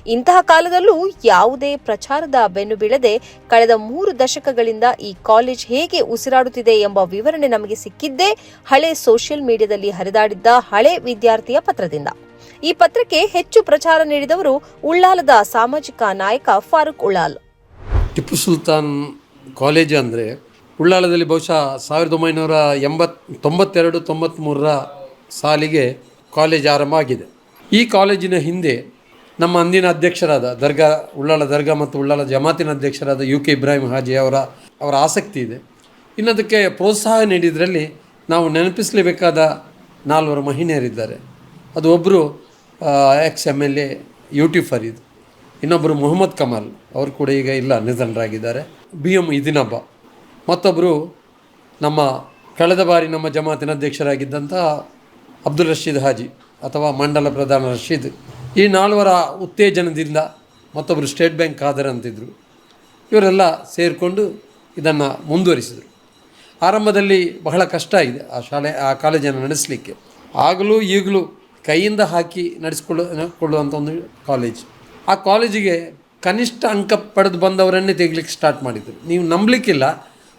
ಇಂತಹ ಕಾಲದಲ್ಲೂ ಯಾವುದೇ ಪ್ರಚಾರದ ಬೆನ್ನು ಬೀಳದೆ ಕಳೆದ ಮೂರು ದಶಕಗಳಿಂದ ಈ ಕಾಲೇಜ್ ಹೇಗೆ ಉಸಿರಾಡುತ್ತಿದೆ ಎಂಬ ವಿವರಣೆ ನಮಗೆ ಸಿಕ್ಕಿದ್ದೇ ಹಳೆ ಸೋಷಿಯಲ್ ಮೀಡಿಯಾದಲ್ಲಿ ಹರಿದಾಡಿದ್ದ ಹಳೆ ವಿದ್ಯಾರ್ಥಿಯ ಪತ್ರದಿಂದ. ಈ ಪತ್ರಕ್ಕೆ ಹೆಚ್ಚು ಪ್ರಚಾರ ನೀಡಿದವರು ಉಳ್ಳಾಲದ ಸಾಮಾಜಿಕ ನಾಯಕ ಫಾರೂಕ್ ಉಳ್ಳಾಲ್. ಟಿಪ್ಪು ಸುಲ್ತಾನ್ ಕಾಲೇಜ್ ಅಂದರೆ ಉಳ್ಳಾಲದಲ್ಲಿ ಬಹುಶಃ ಸಾವಿರದ ಒಂಬೈನೂರ ಎಂಬತ್, ತೊಂಬತ್ತೆರಡು ತೊಂಬತ್ತ್ಮೂರರ ಸಾಲಿಗೆ ಕಾಲೇಜ್ ಆರಂಭ ಆಗಿದೆ. ಈ ಕಾಲೇಜಿನ ಹಿಂದೆ ನಮ್ಮ ಅಂದಿನ ಅಧ್ಯಕ್ಷರಾದ ದರ್ಗಾ, ಉಳ್ಳಾಲ ದರ್ಗಾ ಮತ್ತು ಉಳ್ಳಾಲ ಜಮಾತಿನ ಅಧ್ಯಕ್ಷರಾದ ಯು ಕೆ ಇಬ್ರಾಹಿಂ ಹಾಜಿ ಅವರ ಅವರ ಆಸಕ್ತಿ ಇದೆ. ಇನ್ನದಕ್ಕೆ ಪ್ರೋತ್ಸಾಹ ನೀಡಿದ್ರಲ್ಲಿ ನಾವು ನೆನಪಿಸಲೇಬೇಕಾದ ನಾಲ್ವರು ಮಹಿಳೆಯರಿದ್ದಾರೆ. ಅದು ಒಬ್ಬರು ex M L A ಯೂಟ್ಯೂಫರ್ Farid ಇನ್ನೊಬ್ಬರು ಮೊಹಮ್ಮದ್ ಕಮಾಲ್, ಅವರು ಕೂಡ ಈಗ ಇಲ್ಲ, ನಿಧನರಾಗಿದ್ದಾರೆ. B M Idinabba. ಮತ್ತೊಬ್ಬರು ನಮ್ಮ ಕಳೆದ ಬಾರಿ ನಮ್ಮ ಜಮಾತಿನ ಅಧ್ಯಕ್ಷರಾಗಿದ್ದಂಥ ಅಬ್ದುಲ್ ರಶೀದ್ ಹಾಜಿ ಅಥವಾ ಮಂಡಲ ಪ್ರಧಾನ ರಶೀದ್. ಈ ನಾಲ್ವರ ಉತ್ತೇಜನದಿಂದ ಮತ್ತೊಬ್ಬರು ಸ್ಟೇಟ್ ಬ್ಯಾಂಕ್ ಖಾದರ್ ಅಂತಿದ್ದರು ಇವರೆಲ್ಲ ಸೇರಿಕೊಂಡು ಇದನ್ನು ಮುಂದುವರಿಸಿದರು. ಆರಂಭದಲ್ಲಿ ಬಹಳ ಕಷ್ಟ ಇದೆ ಆ ಶಾಲೆ, ಆ ಕಾಲೇಜನ್ನು ನಡೆಸಲಿಕ್ಕೆ. ಆಗಲೂ ಈಗಲೂ ಕೈಯಿಂದ ಹಾಕಿ ನಡೆಸ್ಕೊಳ್ಳೋ ಕೊಳ್ಳುವಂಥ ಒಂದು ಕಾಲೇಜ್ ಆ ಕಾಲೇಜಿಗೆ ಕನಿಷ್ಠ ಅಂಕ ಪಡೆದು ಬಂದವರನ್ನೇ ತೆಗಿಲಿಕ್ಕೆ ಸ್ಟಾರ್ಟ್ ಮಾಡಿದರು. ನೀವು ನಂಬಲಿಕ್ಕಿಲ್ಲ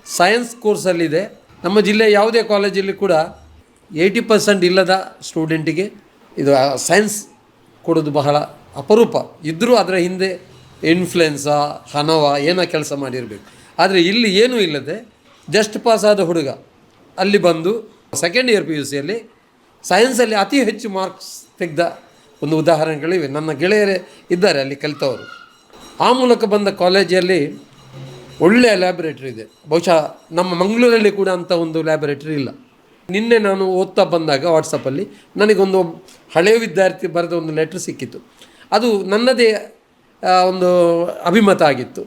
ಸೈನ್ಸ್ ಕೋರ್ಸಲ್ಲಿದೆ ನಮ್ಮ ಜಿಲ್ಲೆಯ ಯಾವುದೇ ಕಾಲೇಜಲ್ಲಿ ಕೂಡ ಏಯ್ಟಿ ಪರ್ಸೆಂಟ್ ಇಲ್ಲದ ಸ್ಟೂಡೆಂಟಿಗೆ ಇದು ಸೈನ್ಸ್ ಕೊಡೋದು ಬಹಳ ಅಪರೂಪ. ಇದ್ದರೂ ಅದರ ಹಿಂದೆ ಇನ್ಫ್ಲುಯೆನ್ಸಾ ಹಣವ ಏನೋ ಕೆಲಸ ಮಾಡಿರಬೇಕು. ಆದರೆ ಇಲ್ಲಿ ಏನೂ ಇಲ್ಲದೆ ಜಸ್ಟ್ ಪಾಸ್ ಆದ ಹುಡುಗ ಅಲ್ಲಿ ಬಂದು ಸೆಕೆಂಡ್ ಇಯರ್ ಪಿ ಯು ಸಿಯಲ್ಲಿ ಸೈನ್ಸಲ್ಲಿ ಅತಿ ಹೆಚ್ಚು ಮಾರ್ಕ್ಸ್ ತೆಗೆದ ಒಂದು ಉದಾಹರಣೆಗಳಿವೆ. ನನ್ನ ಗೆಳೆಯರೇ ಇದ್ದಾರೆ ಅಲ್ಲಿ ಕಲಿತವರು. ಆ ಮೂಲಕ ಬಂದ ಕಾಲೇಜಲ್ಲಿ ಒಳ್ಳೆಯ ಲ್ಯಾಬೊರೇಟ್ರಿ ಇದೆ. ಬಹುಶಃ ನಮ್ಮ ಮಂಗಳೂರಲ್ಲಿ ಕೂಡ ಅಂಥ ಒಂದು ಲ್ಯಾಬೊರೇಟ್ರಿ ಇಲ್ಲ. ನಿನ್ನೆ ನಾನು ಓದ್ತಾ ಬಂದಾಗ ವಾಟ್ಸಪ್ಪಲ್ಲಿ ನನಗೊಂದು ಹಳೆಯ ವಿದ್ಯಾರ್ಥಿ ಬರೆದ ಒಂದು ಲೆಟ್ರ್ ಸಿಕ್ಕಿತ್ತು ಅದು ನನ್ನದೇ ಒಂದು ಅಭಿಮತ ಆಗಿತ್ತು.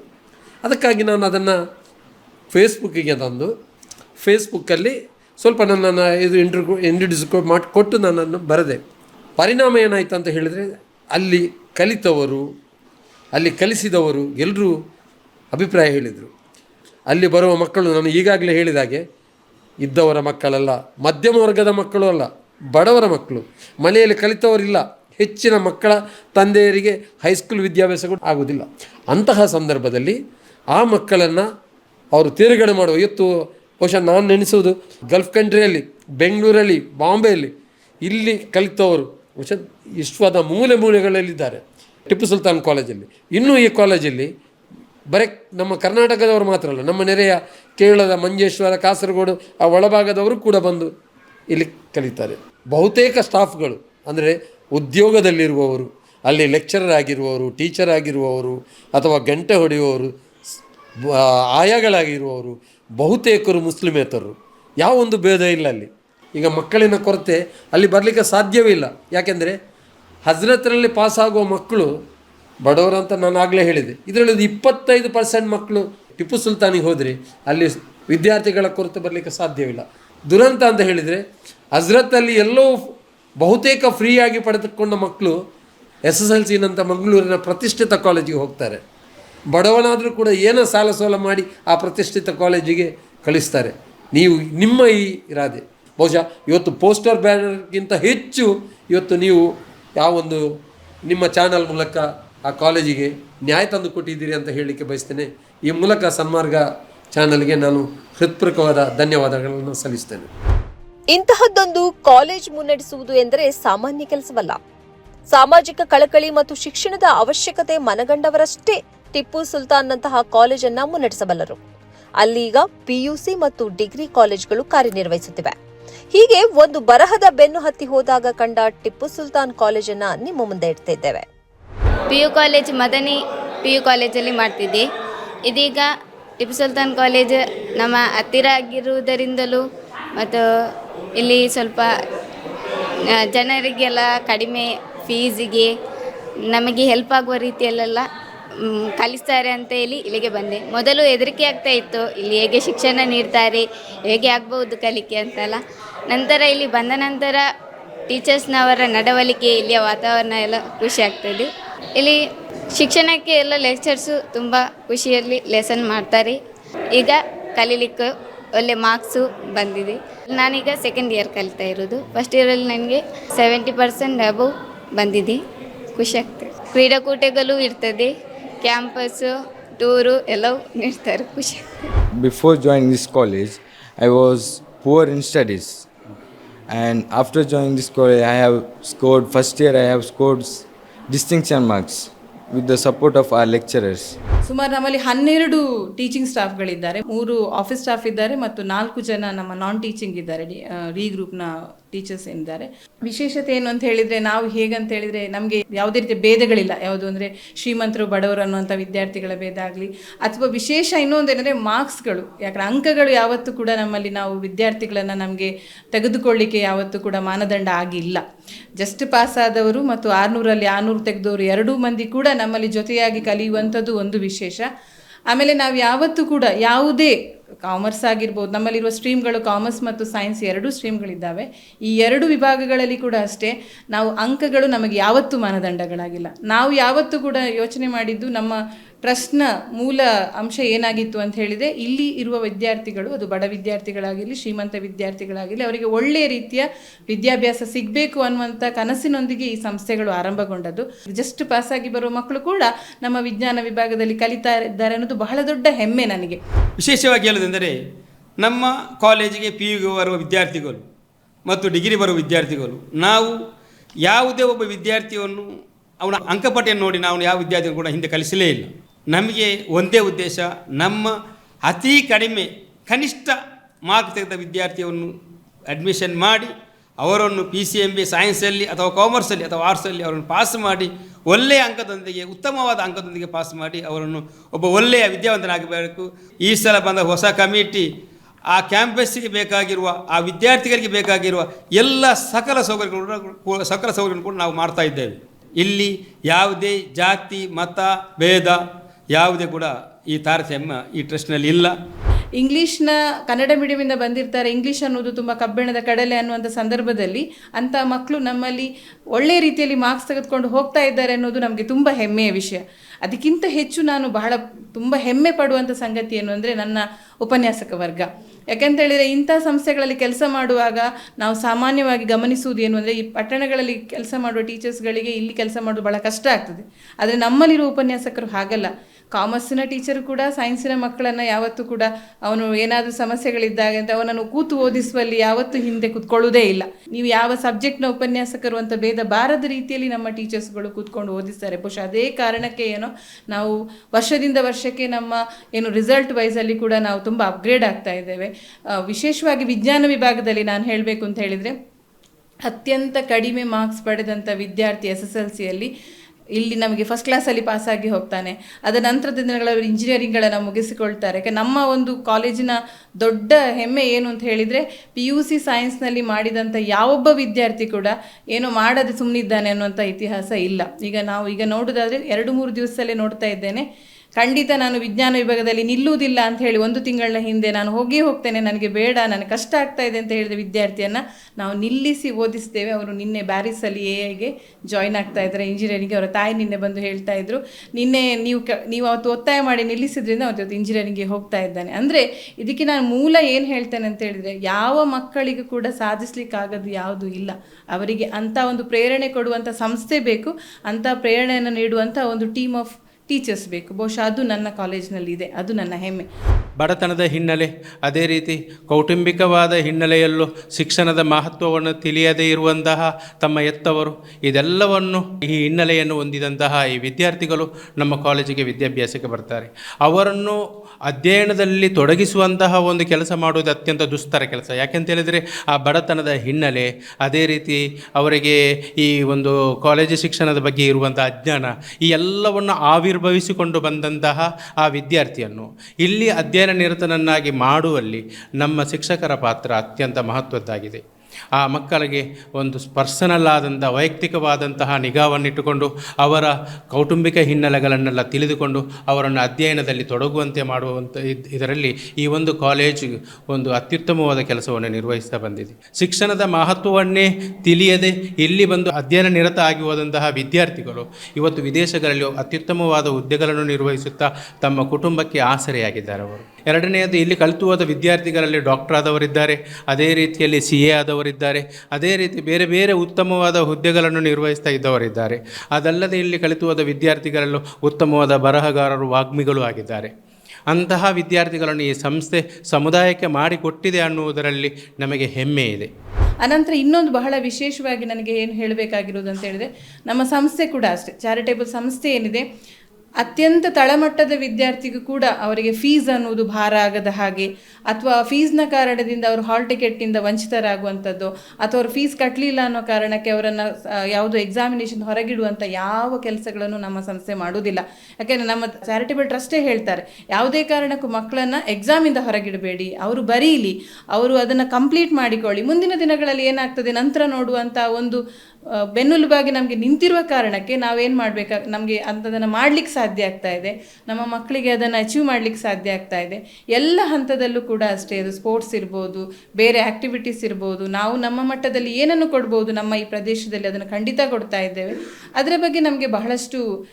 ಅದಕ್ಕಾಗಿ ನಾನು ಅದನ್ನು ಫೇಸ್ಬುಕ್ಕಿಗೆ ತಂದು ಫೇಸ್ಬುಕ್ಕಲ್ಲಿ ಸ್ವಲ್ಪ ನನ್ನನ್ನು ಇದು ಇಂಟ್ರ್ಯೂ ಇಂಟ್ರಡ್ಯೂಸ್ ಮಾಡಿ ಕೊಟ್ಟು ನನ್ನನ್ನು ಬರೆದೆ. ಪರಿಣಾಮ ಏನಾಯಿತು ಅಂತ ಹೇಳಿದರೆ, ಅಲ್ಲಿ ಕಲಿತವರು, ಅಲ್ಲಿ ಕಲಿಸಿದವರು ಎಲ್ಲರೂ ಅಭಿಪ್ರಾಯ ಹೇಳಿದರು. ಅಲ್ಲಿ ಬರುವ ಮಕ್ಕಳು ನಾನು ಈಗಾಗಲೇ ಹೇಳಿದಾಗೆ, ಇದ್ದವರ ಮಕ್ಕಳಲ್ಲ, ಮಧ್ಯಮ ವರ್ಗದ ಮಕ್ಕಳು ಅಲ್ಲ, ಬಡವರ ಮಕ್ಕಳು. ಮನೆಯಲ್ಲಿ ಕಲಿತವರಿಲ್ಲ, ಹೆಚ್ಚಿನ ಮಕ್ಕಳ ತಂದೆಯರಿಗೆ ಹೈಸ್ಕೂಲ್ ವಿದ್ಯಾಭ್ಯಾಸ ಕೂಡ ಆಗುವುದಿಲ್ಲ. ಅಂತಹ ಸಂದರ್ಭದಲ್ಲಿ ಆ ಮಕ್ಕಳನ್ನು ಅವರು ತಿರುಗಡೆ ಮಾಡುವ, ಇವತ್ತು ಬಹುಶಃ ನಾನು ನೆನೆಸುವುದು ಗಲ್ಫ್ ಕಂಟ್ರಿಯಲ್ಲಿ, ಬೆಂಗಳೂರಲ್ಲಿ, ಬಾಂಬೆಯಲ್ಲಿ ಇಲ್ಲಿ ಕಲಿತವರು. ಬಹುಶಃ ವಿಶ್ವದ ಮೂಲೆ ಮೂಲೆಗಳಲ್ಲಿದ್ದಾರೆ. ಟಿಪ್ಪು ಸುಲ್ತಾನ್ ಕಾಲೇಜಲ್ಲಿ. ಇನ್ನೂ ಈ ಕಾಲೇಜಲ್ಲಿ ಬರೀ ನಮ್ಮ ಕರ್ನಾಟಕದವರು ಮಾತ್ರ ಅಲ್ಲ, ನಮ್ಮ ನೆರೆಯ ಕೇರಳದ ಮಂಜೇಶ್ವರ, ಕಾಸರಗೋಡು, ಆ ಒಳಭಾಗದವರು ಕೂಡ ಬಂದು ಇಲ್ಲಿ ಕಲಿತಾರೆ. ಬಹುತೇಕ ಸ್ಟಾಫ್ಗಳು, ಅಂದರೆ ಉದ್ಯೋಗದಲ್ಲಿರುವವರು, ಅಲ್ಲಿ ಲೆಕ್ಚರರ್ ಆಗಿರುವವರು, ಟೀಚರ್ ಆಗಿರುವವರು, ಅಥವಾ ಗಂಟೆ ಹೊಡೆಯುವವರು ಆಯಾಗಳಾಗಿರುವವರು ಬಹುತೇಕರು ಮುಸ್ಲಿಮೇತರರು ಯಾವ ಒಂದು ಭೇದ ಇಲ್ಲ ಅಲ್ಲಿ. ಈಗ ಮಕ್ಕಳಿನ ಕೊರತೆ ಅಲ್ಲಿ ಬರಲಿಕ್ಕೆ ಸಾಧ್ಯವೇ ಇಲ್ಲ. ಯಾಕೆಂದರೆ ಹಜರತ್ರಲ್ಲಿ ಪಾಸಾಗುವ ಮಕ್ಕಳು ಬಡವರು ಅಂತ ನಾನು ಆಗಲೇ ಹೇಳಿದೆ. ಇದರಲ್ಲಿ ಇಪ್ಪತ್ತೈದು ಪರ್ಸೆಂಟ್ ಮಕ್ಕಳು ಟಿಪ್ಪು ಸುಲ್ತಾನಿಗೆ ಹೋದರೆ ಅಲ್ಲಿ ವಿದ್ಯಾರ್ಥಿಗಳ ಕೊರತೆ ಬರಲಿಕ್ಕೆ ಸಾಧ್ಯವಿಲ್ಲ ದುರಂತ ಅಂತ ಹೇಳಿದರೆ ಹಜ್ರತ್ತಲ್ಲಿ ಎಲ್ಲೋ ಬಹುತೇಕ ಫ್ರೀಯಾಗಿ ಪಡೆದುಕೊಂಡ ಮಕ್ಕಳು ಎಸ್ ಎಸ್ ಎಲ್ ಸಿನಂಥ ಮಂಗಳೂರಿನ ಪ್ರತಿಷ್ಠಿತ ಕಾಲೇಜಿಗೆ ಹೋಗ್ತಾರೆ. ಬಡವನಾದರೂ ಕೂಡ ಏನೋ ಸಾಲ ಸೋಲ ಮಾಡಿ ಆ ಪ್ರತಿಷ್ಠಿತ ಕಾಲೇಜಿಗೆ ಕಳಿಸ್ತಾರೆ. ನೀವು ನಿಮ್ಮ ಈ ಇರಾದೆ. ಬಹುಶಃ ಇವತ್ತು ಪೋಸ್ಟರ್ ಬ್ಯಾನರ್ಗಿಂತ ಹೆಚ್ಚು ಇವತ್ತು ನೀವು ಯಾವೊಂದು ನಿಮ್ಮ ಚಾನಲ್ ಮೂಲಕ ಆ ಕಾಲೇಜಿಗೆ ನ್ಯಾಯ ತಂದು ಕೊಟ್ಟಿದ್ದೀರಿ ಅಂತ ಹೇಳಲಿಕ್ಕೆ ಬಯಸ್ತೇನೆ. ಈ ಮೂಲಕ ಸನ್ಮಾರ್ಗ ಚಾನಲ್ಗೆ ನಾನು ಹೃತ್ಪೂರ್ವಕವಾದ ಧನ್ಯವಾದಗಳನ್ನು ಸಲ್ಲಿಸ್ತೇನೆ. ಇಂತಹದ್ದೊಂದು ಕಾಲೇಜ್ ಮುನ್ನಡೆಸುವುದು ಎಂದರೆ ಸಾಮಾನ್ಯ ಕೆಲಸವಲ್ಲ. ಸಾಮಾಜಿಕ ಕಳಕಳಿ ಮತ್ತು ಶಿಕ್ಷಣದ ಅವಶ್ಯಕತೆ ಮನಗಂಡವರಷ್ಟೇ ಟಿಪ್ಪು ಸುಲ್ತಾನ್ನಂತಹ ಕಾಲೇಜನ್ನ ಮುನ್ನಡೆಸಬಲ್ಲರು. ಅಲ್ಲೀಗ ಪಿಯುಸಿ ಮತ್ತು ಡಿಗ್ರಿ ಕಾಲೇಜ್ಗಳು ಕಾರ್ಯನಿರ್ವಹಿಸುತ್ತಿವೆ. ಹೀಗೆ ಒಂದು ಬರಹದ ಬೆನ್ನು ಹತ್ತಿ ಹೋದಾಗ ಕಂಡ ಟಿಪ್ಪು ಸುಲ್ತಾನ್ ಕಾಲೇಜನ್ನ ನಿಮ್ಮ ಮುಂದೆ ಇಡ್ತಿದ್ದೇವೆ. P U college Madani P U ಕಾಲೇಜಲ್ಲಿ ಮಾಡ್ತಿದ್ದೆ. ಇದೀಗ ಟಿಪ್ಪು ಸುಲ್ತಾನ್ ಕಾಲೇಜ್ ನಮ್ಮ ಹತ್ತಿರ ಆಗಿರುವುದರಿಂದಲೂ ಮತ್ತು ಇಲ್ಲಿ ಸ್ವಲ್ಪ ಜನರಿಗೆಲ್ಲ ಕಡಿಮೆ ಫೀಸಿಗೆ ನಮಗೆ ಹೆಲ್ಪ್ ಆಗುವ ರೀತಿಯಲ್ಲೆಲ್ಲ ಕಲಿಸ್ತಾರೆ ಅಂತ ಹೇಳಿ ಇಲ್ಲಿಗೆ ಬಂದೆ. ಮೊದಲು ಹೆದರಿಕೆ ಆಗ್ತಾ ಇತ್ತು, ಇಲ್ಲಿ ಹೇಗೆ ಶಿಕ್ಷಣ ನೀಡ್ತಾರೆ, ಹೇಗೆ ಆಗ್ಬೋದು ಕಲಿಕೆ ಅಂತೆಲ್ಲ. ನಂತರ ಇಲ್ಲಿ ಬಂದ ನಂತರ ಟೀಚರ್ಸ್ನವರ ನಡವಳಿಕೆ, ಇಲ್ಲಿಯ ವಾತಾವರಣ ಎಲ್ಲ ಖುಷಿ ಆಗ್ತದೆ. ಇಲ್ಲಿ ಶಿಕ್ಷಣಕ್ಕೆ ಎಲ್ಲ ಲೆಕ್ಚರ್ಸು ತುಂಬ ಖುಷಿಯಲ್ಲಿ ಲೆಸನ್ ಮಾಡ್ತಾರೆ. ಈಗ ಕಲೀಲಿಕ್ಕೆ ಒಳ್ಳೆ ಮಾರ್ಕ್ಸು ಬಂದಿದೆ. ನಾನೀಗ ಸೆಕೆಂಡ್ ಇಯರ್ ಕಲಿತಾ ಇರೋದು. ಫಸ್ಟ್ ಇಯರಲ್ಲಿ ನನಗೆ ಸೆವೆಂಟಿ ಪರ್ಸೆಂಟ್ ಅಬೌವ್ ಬಂದಿದೆ. ಖುಷಿ ಆಗ್ತದೆ. ಕ್ರೀಡಾಕೂಟಗಳು ಇರ್ತದೆ. ಕ್ಯಾಂಪಸ್ಸು ಟೂರು ಎಲ್ಲವೂ ನೀಡ್ತಾರೆ ಖುಷಿ. Before join this college I was poor in studies and after join this college I have scored first year I have scored distinction marks with the support of our lecturers ಸುಮಾರು ನಮ್ಮಲ್ಲಿ ಹನ್ನೆರಡು teaching ಸ್ಟಾಫ್ಗಳಿದ್ದಾರೆ ಮೂರು office staff ಇದ್ದಾರೆ ಮತ್ತು ನಾಲ್ಕು ಜನ ನಮ್ಮ ನಾನ್ teaching ಇದ್ದಾರೆ ರೀ ಗ್ರೂಪ್ನ ಟೀಚರ್ಸ್ ಇದ್ದಾರೆ ವಿಶೇಷತೆ ಏನು ಅಂತ ಹೇಳಿದರೆ, ನಾವು ಹೇಗಂತ ಹೇಳಿದರೆ ನಮಗೆ ಯಾವುದೇ ರೀತಿಯ ಭೇದಗಳಿಲ್ಲ. ಯಾವುದು ಅಂದರೆ ಶ್ರೀಮಂತರು ಬಡವರು ಅನ್ನುವಂಥ ವಿದ್ಯಾರ್ಥಿಗಳ ಭೇದ ಆಗಲಿ, ಅಥವಾ ವಿಶೇಷ ಇನ್ನೊಂದು ಏನಂದರೆ ಮಾರ್ಕ್ಸ್ಗಳು. ಯಾಕಂದರೆ ಅಂಕಗಳು ಯಾವತ್ತೂ ಕೂಡ ನಮ್ಮಲ್ಲಿ ನಾವು ವಿದ್ಯಾರ್ಥಿಗಳನ್ನು ನಮಗೆ ತೆಗೆದುಕೊಳ್ಳಿಕ್ಕೆ ಯಾವತ್ತೂ ಕೂಡ ಮಾನದಂಡ ಆಗಿಲ್ಲ. ಜಸ್ಟ್ ಪಾಸ್ ಆದವರು ಮತ್ತು ಆರುನೂರಲ್ಲಿ ಆರುನೂರು ತೆಗೆದವರು ಎರಡೂ ಮಂದಿ ಕೂಡ ನಮ್ಮಲ್ಲಿ ಜೊತೆಯಾಗಿ ಕಲಿಯುವಂಥದ್ದು ಒಂದು ವಿಶೇಷ. ಆಮೇಲೆ ನಾವು ಯಾವತ್ತೂ ಕೂಡ ಯಾವುದೇ ಕಾಮರ್ಸ್ ಆಗಿರ್ಬೋದು, ನಮ್ಮಲ್ಲಿರುವ ಸ್ಟ್ರೀಮ್ಗಳು ಕಾಮರ್ಸ್ ಮತ್ತು ಸೈನ್ಸ್ ಎರಡೂ ಸ್ಟ್ರೀಮ್ಗಳಿದ್ದಾವೆ ಈ ಎರಡು ವಿಭಾಗಗಳಲ್ಲಿ ಕೂಡ ಅಷ್ಟೇ ನಾವು ಅಂಕಗಳು ನಮಗೆ ಯಾವತ್ತೂ ಮಾನದಂಡಗಳಾಗಿಲ್ಲ. ನಾವು ಯಾವತ್ತೂ ಕೂಡ ಯೋಚನೆ ಮಾಡಿದ್ದು ನಮ್ಮ ಟ್ರಸ್ಟ್ನ ಮೂಲ ಅಂಶ ಏನಾಗಿತ್ತು ಅಂತ ಹೇಳಿದರೆ, ಇಲ್ಲಿ ಇರುವ ವಿದ್ಯಾರ್ಥಿಗಳು, ಅದು ಬಡ ವಿದ್ಯಾರ್ಥಿಗಳಾಗಿರಲಿ, ಶ್ರೀಮಂತ ವಿದ್ಯಾರ್ಥಿಗಳಾಗಿರಲಿ, ಅವರಿಗೆ ಒಳ್ಳೆಯ ರೀತಿಯ ವಿದ್ಯಾಭ್ಯಾಸ ಸಿಗಬೇಕು ಅನ್ನುವಂಥ ಕನಸಿನೊಂದಿಗೆ ಈ ಸಂಸ್ಥೆಗಳು ಆರಂಭಗೊಂಡದ್ದು. ಜಸ್ಟ್ ಪಾಸಾಗಿ ಬರುವ ಮಕ್ಕಳು ಕೂಡ ನಮ್ಮ ವಿಜ್ಞಾನ ವಿಭಾಗದಲ್ಲಿ ಕಲಿತಾ ಇದ್ದಾರೆ ಅನ್ನೋದು ಬಹಳ ದೊಡ್ಡ ಹೆಮ್ಮೆ ನನಗೆ. ವಿಶೇಷವಾಗಿ ಹೇಳೋದೆಂದರೆ, ನಮ್ಮ ಕಾಲೇಜಿಗೆ ಪಿ ಯುಗೆ ಬರುವ ವಿದ್ಯಾರ್ಥಿಗಳು ಮತ್ತು ಡಿಗ್ರಿ ಬರುವ ವಿದ್ಯಾರ್ಥಿಗಳು, ನಾವು ಯಾವುದೇ ಒಬ್ಬ ವಿದ್ಯಾರ್ಥಿಯನ್ನು ಅವನ ಅಂಕಪಟ್ಟಿಯನ್ನು ನೋಡಿ ನಾವು ಯಾವ ವಿದ್ಯಾರ್ಥಿಯನ್ನು ಕೂಡ ಹಿಂದೆ ಕಲಿಸಲೇ ಇಲ್ಲ. ನಮಗೆ ಒಂದೇ ಉದ್ದೇಶ, ನಮ್ಮ ಅತಿ ಕಡಿಮೆ ಕನಿಷ್ಠ ಮಾರ್ಕ್ ತೆಗೆದ ವಿದ್ಯಾರ್ಥಿಯನ್ನು ಅಡ್ಮಿಷನ್ ಮಾಡಿ, ಅವರನ್ನು ಪಿ ಸಿ ಎಂ ಬಿ ಸೈನ್ಸಲ್ಲಿ ಅಥವಾ ಕಾಮರ್ಸಲ್ಲಿ ಅಥವಾ ಆರ್ಟ್ಸಲ್ಲಿ ಅವರನ್ನು ಪಾಸ್ ಮಾಡಿ, ಒಳ್ಳೆಯ ಅಂಕದೊಂದಿಗೆ, ಉತ್ತಮವಾದ ಅಂಕದೊಂದಿಗೆ ಪಾಸ್ ಮಾಡಿ ಅವರನ್ನು ಒಬ್ಬ ಒಳ್ಳೆಯ ವಿದ್ಯಾವಂತನಾಗಬೇಕು. ಈ ಸಲ ಬಂದ ಹೊಸ ಕಮಿಟಿ ಆ ಕ್ಯಾಂಪಸ್ಸಿಗೆ ಬೇಕಾಗಿರುವ, ಆ ವಿದ್ಯಾರ್ಥಿಗಳಿಗೆ ಬೇಕಾಗಿರುವ ಎಲ್ಲ ಸಕಲ ಸೌಕರ್ಯಗಳು ಸಕಲ ಸೌಕರ್ಯಗಳನ್ನು ಕೂಡ ನಾವು ಮಾಡ್ತಾ ಇದ್ದೇವೆ. ಇಲ್ಲಿ ಯಾವುದೇ ಜಾತಿ, ಮತ, ಭೇದ ಯಾವುದೇ ಕೂಡ ಈ ತಾರತಮ್ಯ ಈ ಟ್ರಸ್ಟ್ನಲ್ಲಿ ಇಲ್ಲ. ಇಂಗ್ಲೀಷ್ನ ಕನ್ನಡ ಮೀಡಿಯಮಿಂದ ಬಂದಿರ್ತಾರೆ. ಇಂಗ್ಲೀಷ್ ಅನ್ನೋದು ತುಂಬ ಕಬ್ಬಿಣದ ಕಡಲೆ ಅನ್ನುವಂಥ ಸಂದರ್ಭದಲ್ಲಿ ಅಂಥ ಮಕ್ಕಳು ನಮ್ಮಲ್ಲಿ ಒಳ್ಳೆಯ ರೀತಿಯಲ್ಲಿ ಮಾರ್ಕ್ಸ್ ತೆಗೆದುಕೊಂಡು ಹೋಗ್ತಾ ಇದ್ದಾರೆ ಅನ್ನೋದು ನಮಗೆ ತುಂಬ ಹೆಮ್ಮೆಯ ವಿಷಯ. ಅದಕ್ಕಿಂತ ಹೆಚ್ಚು ನಾನು ಬಹಳ ತುಂಬ ಹೆಮ್ಮೆ ಪಡುವಂಥ ಸಂಗತಿ ಏನು ಅಂದರೆ ನನ್ನ ಉಪನ್ಯಾಸಕ ವರ್ಗ. ಯಾಕೆಂತ ಹೇಳಿದರೆ ಇಂಥ ಸಂಸ್ಥೆಗಳಲ್ಲಿ ಕೆಲಸ ಮಾಡುವಾಗ ನಾವು ಸಾಮಾನ್ಯವಾಗಿ ಗಮನಿಸುವುದು ಏನು ಅಂದರೆ ಈ ಪಟ್ಟಣಗಳಲ್ಲಿ ಕೆಲಸ ಮಾಡುವ ಟೀಚರ್ಸ್ಗಳಿಗೆ ಇಲ್ಲಿ ಕೆಲಸ ಮಾಡೋದು ಬಹಳ ಕಷ್ಟ ಆಗ್ತದೆ. ಆದರೆ ನಮ್ಮಲ್ಲಿರುವ ಉಪನ್ಯಾಸಕರು ಹಾಗಲ್ಲ. ಕಾಮರ್ಸಿನ ಟೀಚರ್ ಕೂಡ, ಸೈನ್ಸಿನ ಮಕ್ಕಳನ್ನು ಯಾವತ್ತೂ ಕೂಡ ಅವನು ಏನಾದರೂ ಸಮಸ್ಯೆಗಳಿದ್ದಾಗ ಅಂತ ಅವನನ್ನು ಕೂತು ಓದಿಸುವಲ್ಲಿ ಯಾವತ್ತೂ ಹಿಂದೆ ಕೂತ್ಕೊಳ್ಳುವುದೇ ಇಲ್ಲ. ನೀವು ಯಾವ ಸಬ್ಜೆಕ್ಟ್ನ ಉಪನ್ಯಾಸಕರು ಅಂತ ಭೇದ ಬಾರದ ರೀತಿಯಲ್ಲಿ ನಮ್ಮ ಟೀಚರ್ಸ್ಗಳು ಕೂತ್ಕೊಂಡು ಓದಿಸ್ತಾರೆ. ಬಹುಶಃ ಅದೇ ಕಾರಣಕ್ಕೆ ಏನೋ ನಾವು ವರ್ಷದಿಂದ ವರ್ಷಕ್ಕೆ ನಮ್ಮ ಏನು ರಿಸಲ್ಟ್ ವೈಸಲ್ಲಿ ಕೂಡ ನಾವು ತುಂಬ ಅಪ್ಗ್ರೇಡ್ ಆಗ್ತಾ ಇದ್ದೇವೆ. ವಿಶೇಷವಾಗಿ ವಿಜ್ಞಾನ ವಿಭಾಗದಲ್ಲಿ ನಾನು ಹೇಳಬೇಕು ಅಂತ ಹೇಳಿದರೆ, ಅತ್ಯಂತ ಕಡಿಮೆ ಮಾರ್ಕ್ಸ್ ಪಡೆದಂಥ ವಿದ್ಯಾರ್ಥಿ ಎಸ್ ಎಸ್ ಎಲ್ ಸಿಯಲ್ಲಿ ಇಲ್ಲಿ ನಮಗೆ ಫಸ್ಟ್ ಕ್ಲಾಸಲ್ಲಿ ಪಾಸಾಗಿ ಹೋಗ್ತಾನೆ. ಅದರ ನಂತರದ ದಿನಗಳಲ್ಲಿ ಇಂಜಿನಿಯರಿಂಗ್ಗಳನ್ನು ಮುಗಿಸಿಕೊಳ್ತಾರೆ. ಯಾಕೆ ನಮ್ಮ ಒಂದು ಕಾಲೇಜಿನ ದೊಡ್ಡ ಹೆಮ್ಮೆ ಏನು ಅಂತ ಹೇಳಿದರೆ ಪಿ ಯು ಸಿ ಸೈನ್ಸ್ನಲ್ಲಿ ಮಾಡಿದಂಥ ಯಾವೊಬ್ಬ ವಿದ್ಯಾರ್ಥಿ ಕೂಡ ಏನೋ ಮಾಡದೆ ಸುಮ್ಮನಿದ್ದಾನೆ ಅನ್ನುವಂಥ ಇತಿಹಾಸ ಇಲ್ಲ. ಈಗ ನಾವು ಈಗ ನೋಡೋದಾದರೆ ಎರಡು ಮೂರು ದಿವಸದಲ್ಲೇ ನೋಡ್ತಾ ಇದ್ದೇನೆ. ಖಂಡಿತ ನಾನು ವಿಜ್ಞಾನ ವಿಭಾಗದಲ್ಲಿ ನಿಲ್ಲುವುದಿಲ್ಲ ಅಂತ ಹೇಳಿ ಒಂದು ತಿಂಗಳ ಹಿಂದೆ ನಾನು ಹೋಗಿ ಹೋಗ್ತೇನೆ, ನನಗೆ ಬೇಡ, ನನಗೆ ಕಷ್ಟ ಆಗ್ತಾ ಇದೆ ಅಂತ ಹೇಳಿದ ವಿದ್ಯಾರ್ಥಿಯನ್ನು ನಾವು ನಿಲ್ಲಿಸಿ ಓದಿಸ್ತೇವೆ. ಅವರು ನಿನ್ನೆ ಬ್ಯಾರಿಸಲ್ಲಿ ಎ ಐಗೆ ಜಾಯ್ನ್ ಆಗ್ತಾ ಇದ್ದಾರೆ. ಇಂಜಿನಿಯರಿಂಗ್ಗೆ ಅವರ ತಾಯಿ ನಿನ್ನೆ ಬಂದು ಹೇಳ್ತಾ ಇದ್ರು. ನಿನ್ನೆ ನೀವು ಕ, ನೀವು ಅವತ್ತು ಒತ್ತಾಯ ಮಾಡಿ ನಿಲ್ಲಿಸಿದ್ರಿಂದ ಅವತ್ತು ಇವತ್ತು ಇಂಜಿನಿಯರಿಂಗ್ಗೆ ಹೋಗ್ತಾ ಇದ್ದಾನೆ. ಅಂದರೆ ಇದಕ್ಕೆ ನಾನು ಮೂಲ ಏನು ಹೇಳ್ತೇನೆ ಅಂತ ಹೇಳಿದರೆ ಯಾವ ಮಕ್ಕಳಿಗೂ ಕೂಡ ಸಾಧಿಸ್ಲಿಕ್ಕಾಗದು ಯಾವುದು ಇಲ್ಲ. ಅವರಿಗೆ ಅಂಥ ಒಂದು ಪ್ರೇರಣೆ ಕೊಡುವಂಥ ಸಂಸ್ಥೆ ಬೇಕು. ಅಂಥ ಪ್ರೇರಣೆಯನ್ನು ನೀಡುವಂಥ ಒಂದು ಟೀಮ್ ಆಫ್ ಟೀಚರ್ಸ್ ಬೇಕು. ಬಹುಶಃ ಅದು ನನ್ನ ಕಾಲೇಜಿನಲ್ಲಿ ಇದೆ ಅದು ನನ್ನ ಹೆಮ್ಮೆ. ಬಡತನದ ಹಿನ್ನೆಲೆ, ಅದೇ ರೀತಿ ಕೌಟುಂಬಿಕವಾದ ಹಿನ್ನೆಲೆಯಲ್ಲೂ ಶಿಕ್ಷಣದ ಮಹತ್ವವನ್ನು ತಿಳಿಯದೇ ಇರುವಂತಹ ತಮ್ಮ ಎತ್ತವರು ಇದೆಲ್ಲವನ್ನು ಈ ಹಿನ್ನೆಲೆಯನ್ನು ಹೊಂದಿದಂತಹ ಈ ವಿದ್ಯಾರ್ಥಿಗಳು ನಮ್ಮ ಕಾಲೇಜಿಗೆ ವಿದ್ಯಾಭ್ಯಾಸಕ್ಕೆ ಬರ್ತಾರೆ. ಅವರನ್ನು ಅಧ್ಯಯನದಲ್ಲಿ ತೊಡಗಿಸುವಂತಹ ಒಂದು ಕೆಲಸ ಮಾಡುವುದು ಅತ್ಯಂತ ದುಸ್ತರ ಕೆಲಸ. ಯಾಕೆಂತ ಹೇಳಿದರೆ, ಆ ಬಡತನದ ಹಿನ್ನೆಲೆ, ಅದೇ ರೀತಿ ಅವರಿಗೆ ಈ ಒಂದು ಕಾಲೇಜು ಶಿಕ್ಷಣದ ಬಗ್ಗೆ ಇರುವಂಥ ಅಜ್ಞಾನ, ಈ ಎಲ್ಲವನ್ನು ಆವಿರ್ಭವಿಸಿಕೊಂಡು ಬಂದಂತಹ ಆ ವಿದ್ಯಾರ್ಥಿಯನ್ನು ಇಲ್ಲಿ ಅಧ್ಯಯನ ನಿರತನನ್ನಾಗಿ ಮಾಡುವಲ್ಲಿ ನಮ್ಮ ಶಿಕ್ಷಕರ ಪಾತ್ರ ಅತ್ಯಂತ ಮಹತ್ವದ್ದಾಗಿದೆ. ಆ ಮಕ್ಕಳಿಗೆ ಒಂದು ಪರ್ಸನಲ್ ಆದಂಥ ವೈಯಕ್ತಿಕವಾದಂತಹ ನಿಗಾವನ್ನಿಟ್ಟುಕೊಂಡು ಅವರ ಕೌಟುಂಬಿಕ ಹಿನ್ನೆಲೆಗಳನ್ನೆಲ್ಲ ತಿಳಿದುಕೊಂಡು ಅವರನ್ನು ಅಧ್ಯಯನದಲ್ಲಿ ತೊಡಗುವಂತೆ ಮಾಡುವಂಥ ಇದ್- ಇದರಲ್ಲಿ ಈ ಒಂದು ಕಾಲೇಜು ಒಂದು ಅತ್ಯುತ್ತಮವಾದ ಕೆಲಸವನ್ನು ನಿರ್ವಹಿಸ್ತಾ ಬಂದಿದೆ. ಶಿಕ್ಷಣದ ಮಹತ್ವವನ್ನೇ ತಿಳಿಯದೆ ಇಲ್ಲಿ ಬಂದು ಅಧ್ಯಯನ ನಿರತ ಆಗಿ ಹೋದಂತಹ ವಿದ್ಯಾರ್ಥಿಗಳು ಇವತ್ತು ವಿದೇಶಗಳಲ್ಲಿ ಅತ್ಯುತ್ತಮವಾದ ಹುದ್ದೆಗಳನ್ನು ನಿರ್ವಹಿಸುತ್ತಾ ತಮ್ಮ ಕುಟುಂಬಕ್ಕೆ ಆಸರೆಯಾಗಿದ್ದಾರೆ ಅವರು. ಎರಡನೆಯದು ಇಲ್ಲಿ ಕಲಿತು ಹೋದ ವಿದ್ಯಾರ್ಥಿಗಳಲ್ಲಿ ಡಾಕ್ಟರ್ ಆದವರಿದ್ದಾರೆ. ಅದೇ ರೀತಿಯಲ್ಲಿ ಸಿ ಎ ಆದವರಿದ್ದಾರೆ ಅದೇ ರೀತಿ ಬೇರೆ ಬೇರೆ ಉತ್ತಮವಾದ ಹುದ್ದೆಗಳನ್ನು ನಿರ್ವಹಿಸ್ತಾ ಇದ್ದವರಿದ್ದಾರೆ. ಅದಲ್ಲದೆ ಇಲ್ಲಿ ಕಲಿತು ಹೋದ ವಿದ್ಯಾರ್ಥಿಗಳಲ್ಲೂ ಉತ್ತಮವಾದ ಬರಹಗಾರರು, ವಾಗ್ಮಿಗಳು ಆಗಿದ್ದಾರೆ. ಅಂತಹ ವಿದ್ಯಾರ್ಥಿಗಳನ್ನು ಈ ಸಂಸ್ಥೆ ಸಮುದಾಯಕ್ಕೆ ಮಾಡಿಕೊಟ್ಟಿದೆ ಅನ್ನುವುದರಲ್ಲಿ ನಮಗೆ ಹೆಮ್ಮೆ ಇದೆ. ಅನಂತರ ಇನ್ನೊಂದು ಬಹಳ ವಿಶೇಷವಾಗಿ ನನಗೆ ಏನು ಹೇಳಬೇಕಾಗಿರೋದು ಅಂತ ಹೇಳಿದರೆ, ನಮ್ಮ ಸಂಸ್ಥೆ ಕೂಡ ಅಷ್ಟೇ, ಚಾರಿಟೇಬಲ್ ಸಂಸ್ಥೆ ಏನಿದೆ ಅತ್ಯಂತ ತಳಮಟ್ಟದ ವಿದ್ಯಾರ್ಥಿಗೂ ಕೂಡ ಅವರಿಗೆ ಫೀಸ್ ಅನ್ನುವುದು ಭಾರ ಆಗದ ಹಾಗೆ, ಅಥವಾ ಫೀಸ್ನ ಕಾರಣದಿಂದ ಅವರು ಹಾಲ್ ಟಿಕೆಟ್ನಿಂದ ವಂಚಿತರಾಗುವಂಥದ್ದು, ಅಥವಾ ಅವರು ಫೀಸ್ ಕಟ್ಟಲಿಲ್ಲ ಅನ್ನೋ ಕಾರಣಕ್ಕೆ ಅವರನ್ನು ಯಾವುದೋ ಎಕ್ಸಾಮಿನೇಷನ್ ಹೊರಗಿಡುವಂಥ ಯಾವ ಕೆಲಸಗಳನ್ನು ನಮ್ಮ ಸಂಸ್ಥೆ ಮಾಡುವುದಿಲ್ಲ. ಯಾಕೆಂದರೆ ನಮ್ಮ ಚಾರಿಟೇಬಲ್ ಟ್ರಸ್ಟೇ ಹೇಳ್ತಾರೆ, ಯಾವುದೇ ಕಾರಣಕ್ಕೂ ಮಕ್ಕಳನ್ನು ಎಕ್ಸಾಮಿಂದ ಹೊರಗಿಡಬೇಡಿ, ಅವರು ಬರೀಲಿ, ಅವರು ಅದನ್ನು ಕಂಪ್ಲೀಟ್ ಮಾಡಿಕೊಳ್ಳಿ. ಮುಂದಿನ ದಿನಗಳಲ್ಲಿ ಏನಾಗ್ತದೆ, ನಂತರ ನೋಡುವಂಥ ಒಂದು ಬೆನ್ನೆಲುಬಾಗಿ ನಮಗೆ ನಿಂತಿರುವ ಕಾರಣಕ್ಕೆ ನಾವೇನು ಮಾಡಬೇಕು, ನಮಗೆ ಅಂಥದನ್ನು ಮಾಡ್ಲಿಕ್ಕೆ ಸಾಧ್ಯ ಆಗ್ತಾ ಇದೆ. ನಮ್ಮ ಮಕ್ಕಳಿಗೆ ಅದನ್ನು ಅಚೀವ್ ಮಾಡ್ಲಿಕ್ಕೆ ಸಾಧ್ಯ ಆಗ್ತಾ ಇದೆ. ಎಲ್ಲ ಹಂತದಲ್ಲೂ ಕೂಡ ಅಷ್ಟೇ, ಅದು ಸ್ಪೋರ್ಟ್ಸ್ ಇರ್ಬೋದು, ಬೇರೆ ಆ್ಯಕ್ಟಿವಿಟೀಸ್ ಇರ್ಬೋದು, ನಾವು ನಮ್ಮ ಮಟ್ಟದಲ್ಲಿ ಏನನ್ನು ಕೊಡ್ಬೋದು, ನಮ್ಮ ಈ ಪ್ರದೇಶದಲ್ಲಿ ಅದನ್ನು ಖಂಡಿತ ಕೊಡ್ತಾ ಇದ್ದೇವೆ. ಅದರ ಬಗ್ಗೆ ನಮಗೆ ಬಹಳಷ್ಟು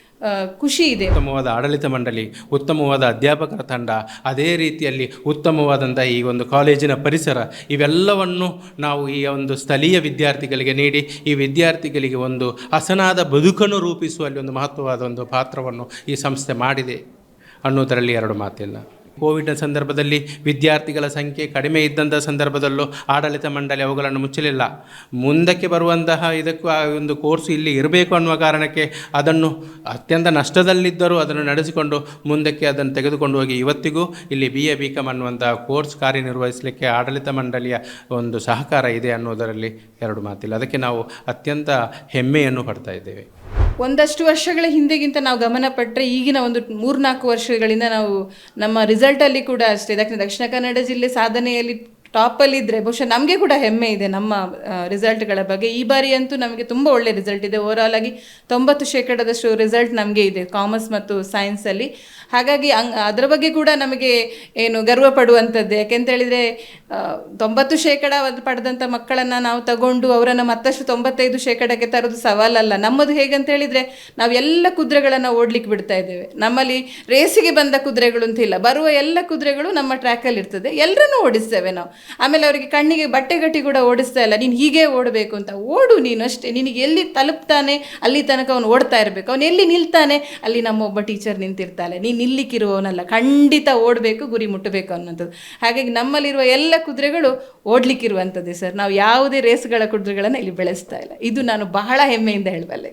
ಖುಷಿ ಇದೆ. ಉತ್ತಮವಾದ ಆಡಳಿತ ಮಂಡಳಿ, ಉತ್ತಮವಾದ ಅಧ್ಯಾಪಕರ ತಂಡ, ಅದೇ ರೀತಿಯಲ್ಲಿ ಉತ್ತಮವಾದಂಥ ಈ ಒಂದು ಕಾಲೇಜಿನ ಪರಿಸರ, ಇವೆಲ್ಲವನ್ನು ನಾವು ಈ ಒಂದು ಸ್ಥಳೀಯ ವಿದ್ಯಾರ್ಥಿಗಳಿಗೆ ನೀಡಿ, ಈ ವಿದ್ಯಾರ್ಥಿಗಳಿಗೆ ಒಂದು ಹಸನಾದ ಬದುಕನ್ನು ರೂಪಿಸುವಲ್ಲಿ ಒಂದು ಮಹತ್ವವಾದ ಒಂದು ಪಾತ್ರವನ್ನು ಈ ಸಂಸ್ಥೆ ಮಾಡಿದೆ. ಅನ್ನೋದರಲ್ಲಿ ಎರಡು ಮಾತಿಲ್ಲ. ಕೋವಿಡ್ನ ಸಂದರ್ಭದಲ್ಲಿ ವಿದ್ಯಾರ್ಥಿಗಳ ಸಂಖ್ಯೆ ಕಡಿಮೆ ಇದ್ದಂಥ ಸಂದರ್ಭದಲ್ಲೂ ಆಡಳಿತ ಮಂಡಳಿ ಅವುಗಳನ್ನು ಮುಚ್ಚಲಿಲ್ಲ. ಮುಂದಕ್ಕೆ ಬರುವಂತಹ ಇದಕ್ಕೂ ಆ ಒಂದು ಕೋರ್ಸ್ ಇಲ್ಲಿ ಇರಬೇಕು ಅನ್ನುವ ಕಾರಣಕ್ಕೆ ಅದನ್ನು ಅತ್ಯಂತ ನಷ್ಟದಲ್ಲಿದ್ದರೂ ಅದನ್ನು ನಡೆಸಿಕೊಂಡು ಮುಂದಕ್ಕೆ ಅದನ್ನು ತೆಗೆದುಕೊಂಡು ಹೋಗಿ. ಇವತ್ತಿಗೂ ಇಲ್ಲಿ ಬಿ ಎ ಬಿ ಕಾಮ್ ಅನ್ನುವಂಥ ಕೋರ್ಸ್ ಕಾರ್ಯನಿರ್ವಹಿಸಲಿಕ್ಕೆ ಆಡಳಿತ ಮಂಡಳಿಯ ಒಂದು ಸಹಕಾರ ಇದೆ ಅನ್ನೋದರಲ್ಲಿ ಎರಡು ಮಾತಿಲ್ಲ. ಅದಕ್ಕೆ ನಾವು ಅತ್ಯಂತ ಹೆಮ್ಮೆಯನ್ನು ಪಡ್ತಾ ಇದ್ದೇವೆ. ಒಂದಷ್ಟು ವರ್ಷಗಳ ಹಿಂದೆಗಿಂತ ನಾವು ಗಮನ ಪಟ್ಟರೆ ಈಗಿನ ಒಂದು ಮೂರ್ನಾಲ್ಕು ವರ್ಷಗಳಿಂದ ನಾವು ನಮ್ಮ ರಿಸಲ್ಟಲ್ಲಿ ಕೂಡ ಅಷ್ಟೇ. ದಕ್ಷಿಣ ದಕ್ಷಿಣ ಕನ್ನಡ ಜಿಲ್ಲೆ ಸಾಧನೆಯಲ್ಲಿ ಟಾಪಲ್ಲಿ ಇದ್ದರೆ ಬಹುಶಃ ನಮಗೆ ಕೂಡ ಹೆಮ್ಮೆ ಇದೆ ನಮ್ಮ ರಿಸಲ್ಟ್ಗಳ ಬಗ್ಗೆ. ಈ ಬಾರಿ ಅಂತೂ ನಮಗೆ ತುಂಬ ಒಳ್ಳೆ ರಿಸಲ್ಟ್ ಇದೆ. ಓವರಾಲ್ ಆಗಿ ತೊಂಬತ್ತು ಶೇಕಡದಷ್ಟು ರಿಸಲ್ಟ್ ನಮಗೆ ಇದೆ ಕಾಮರ್ಸ್ ಮತ್ತು ಸೈನ್ಸಲ್ಲಿ ಹಾಗಾಗಿ ಅದರ ಬಗ್ಗೆ ಕೂಡ ನಮಗೆ ಏನು ಗರ್ವ ಪಡುವಂಥದ್ದು. ಯಾಕೆಂತ ಹೇಳಿದರೆ ತೊಂಬತ್ತು ಶೇಕಡ ಪಡೆದಂಥ ಮಕ್ಕಳನ್ನು ನಾವು ತಗೊಂಡು ಅವರನ್ನು ಮತ್ತಷ್ಟು ತೊಂಬತ್ತೈದು ಶೇಕಡಕ್ಕೆ ತರೋದು ಸವಾಲಲ್ಲ. ನಮ್ಮದು ಹೇಗಂತ ಹೇಳಿದರೆ, ನಾವು ಎಲ್ಲ ಕುದುರೆಗಳನ್ನು ಓಡ್ಲಿಕ್ಕೆ ಬಿಡ್ತಾ ಇದ್ದೇವೆ. ನಮ್ಮಲ್ಲಿ ರೇಸಿಗೆ ಬಂದ ಕುದುರೆಗಳು ಅಂತ ಇಲ್ಲ. ಬರುವ ಎಲ್ಲ ಕುದುರೆಗಳು ನಮ್ಮ ಟ್ರ್ಯಾಕಲ್ಲಿ ಇರ್ತದೆ ಎಲ್ಲರನ್ನೂ ಓಡಿಸ್ತೇವೆ ನಾವು. ಆಮೇಲೆ ಅವರಿಗೆ ಕಣ್ಣಿಗೆ ಬಟ್ಟೆ ಗಟ್ಟಿ ಕೂಡ ಓಡಿಸ್ತಾ ಇಲ್ಲ. ನೀನು ಹೀಗೆ ಓಡಬೇಕು ಅಂತ. ಓಡು ನೀನು ಅಷ್ಟೇ. ನಿನಗೆ ಎಲ್ಲಿ ತಲುಪ್ತಾನೆ, ಅಲ್ಲಿ ತನಕ ಅವನು ಓಡ್ತಾ ಇರಬೇಕು. ಅವನು ಎಲ್ಲಿ ನಿಲ್ತಾನೆ, ಅಲ್ಲಿ ನಮ್ಮ ಒಬ್ಬ ಟೀಚರ್ ನಿಂತಿರ್ತಾಳೆ. ನೀನು ನಿಲ್ಲಿಕ್ಕಿರುವವನಲ್ಲ. ಖಂಡಿತ ಓಡಬೇಕು, ಗುರಿ ಮುಟ್ಟಬೇಕು ಅನ್ನೋಂಥದ್ದು ಹಾಗಾಗಿ ನಮ್ಮಲ್ಲಿರುವ ಎಲ್ಲ ಕುದುರೆಗಳು ಓಡ್ಲಿಕ್ಕಿರುವಂಥದ್ದೇ ಸರ್. ನಾವು ಯಾವುದೇ ರೇಸ್ಗಳ ಕುದುರೆಗಳನ್ನು ಇಲ್ಲಿ ಬೆಳೆಸ್ತಾ ಇಲ್ಲ. ಇದು ನಾನು ಬಹಳ ಹೆಮ್ಮೆಯಿಂದ ಹೇಳಬಲ್ಲೆ.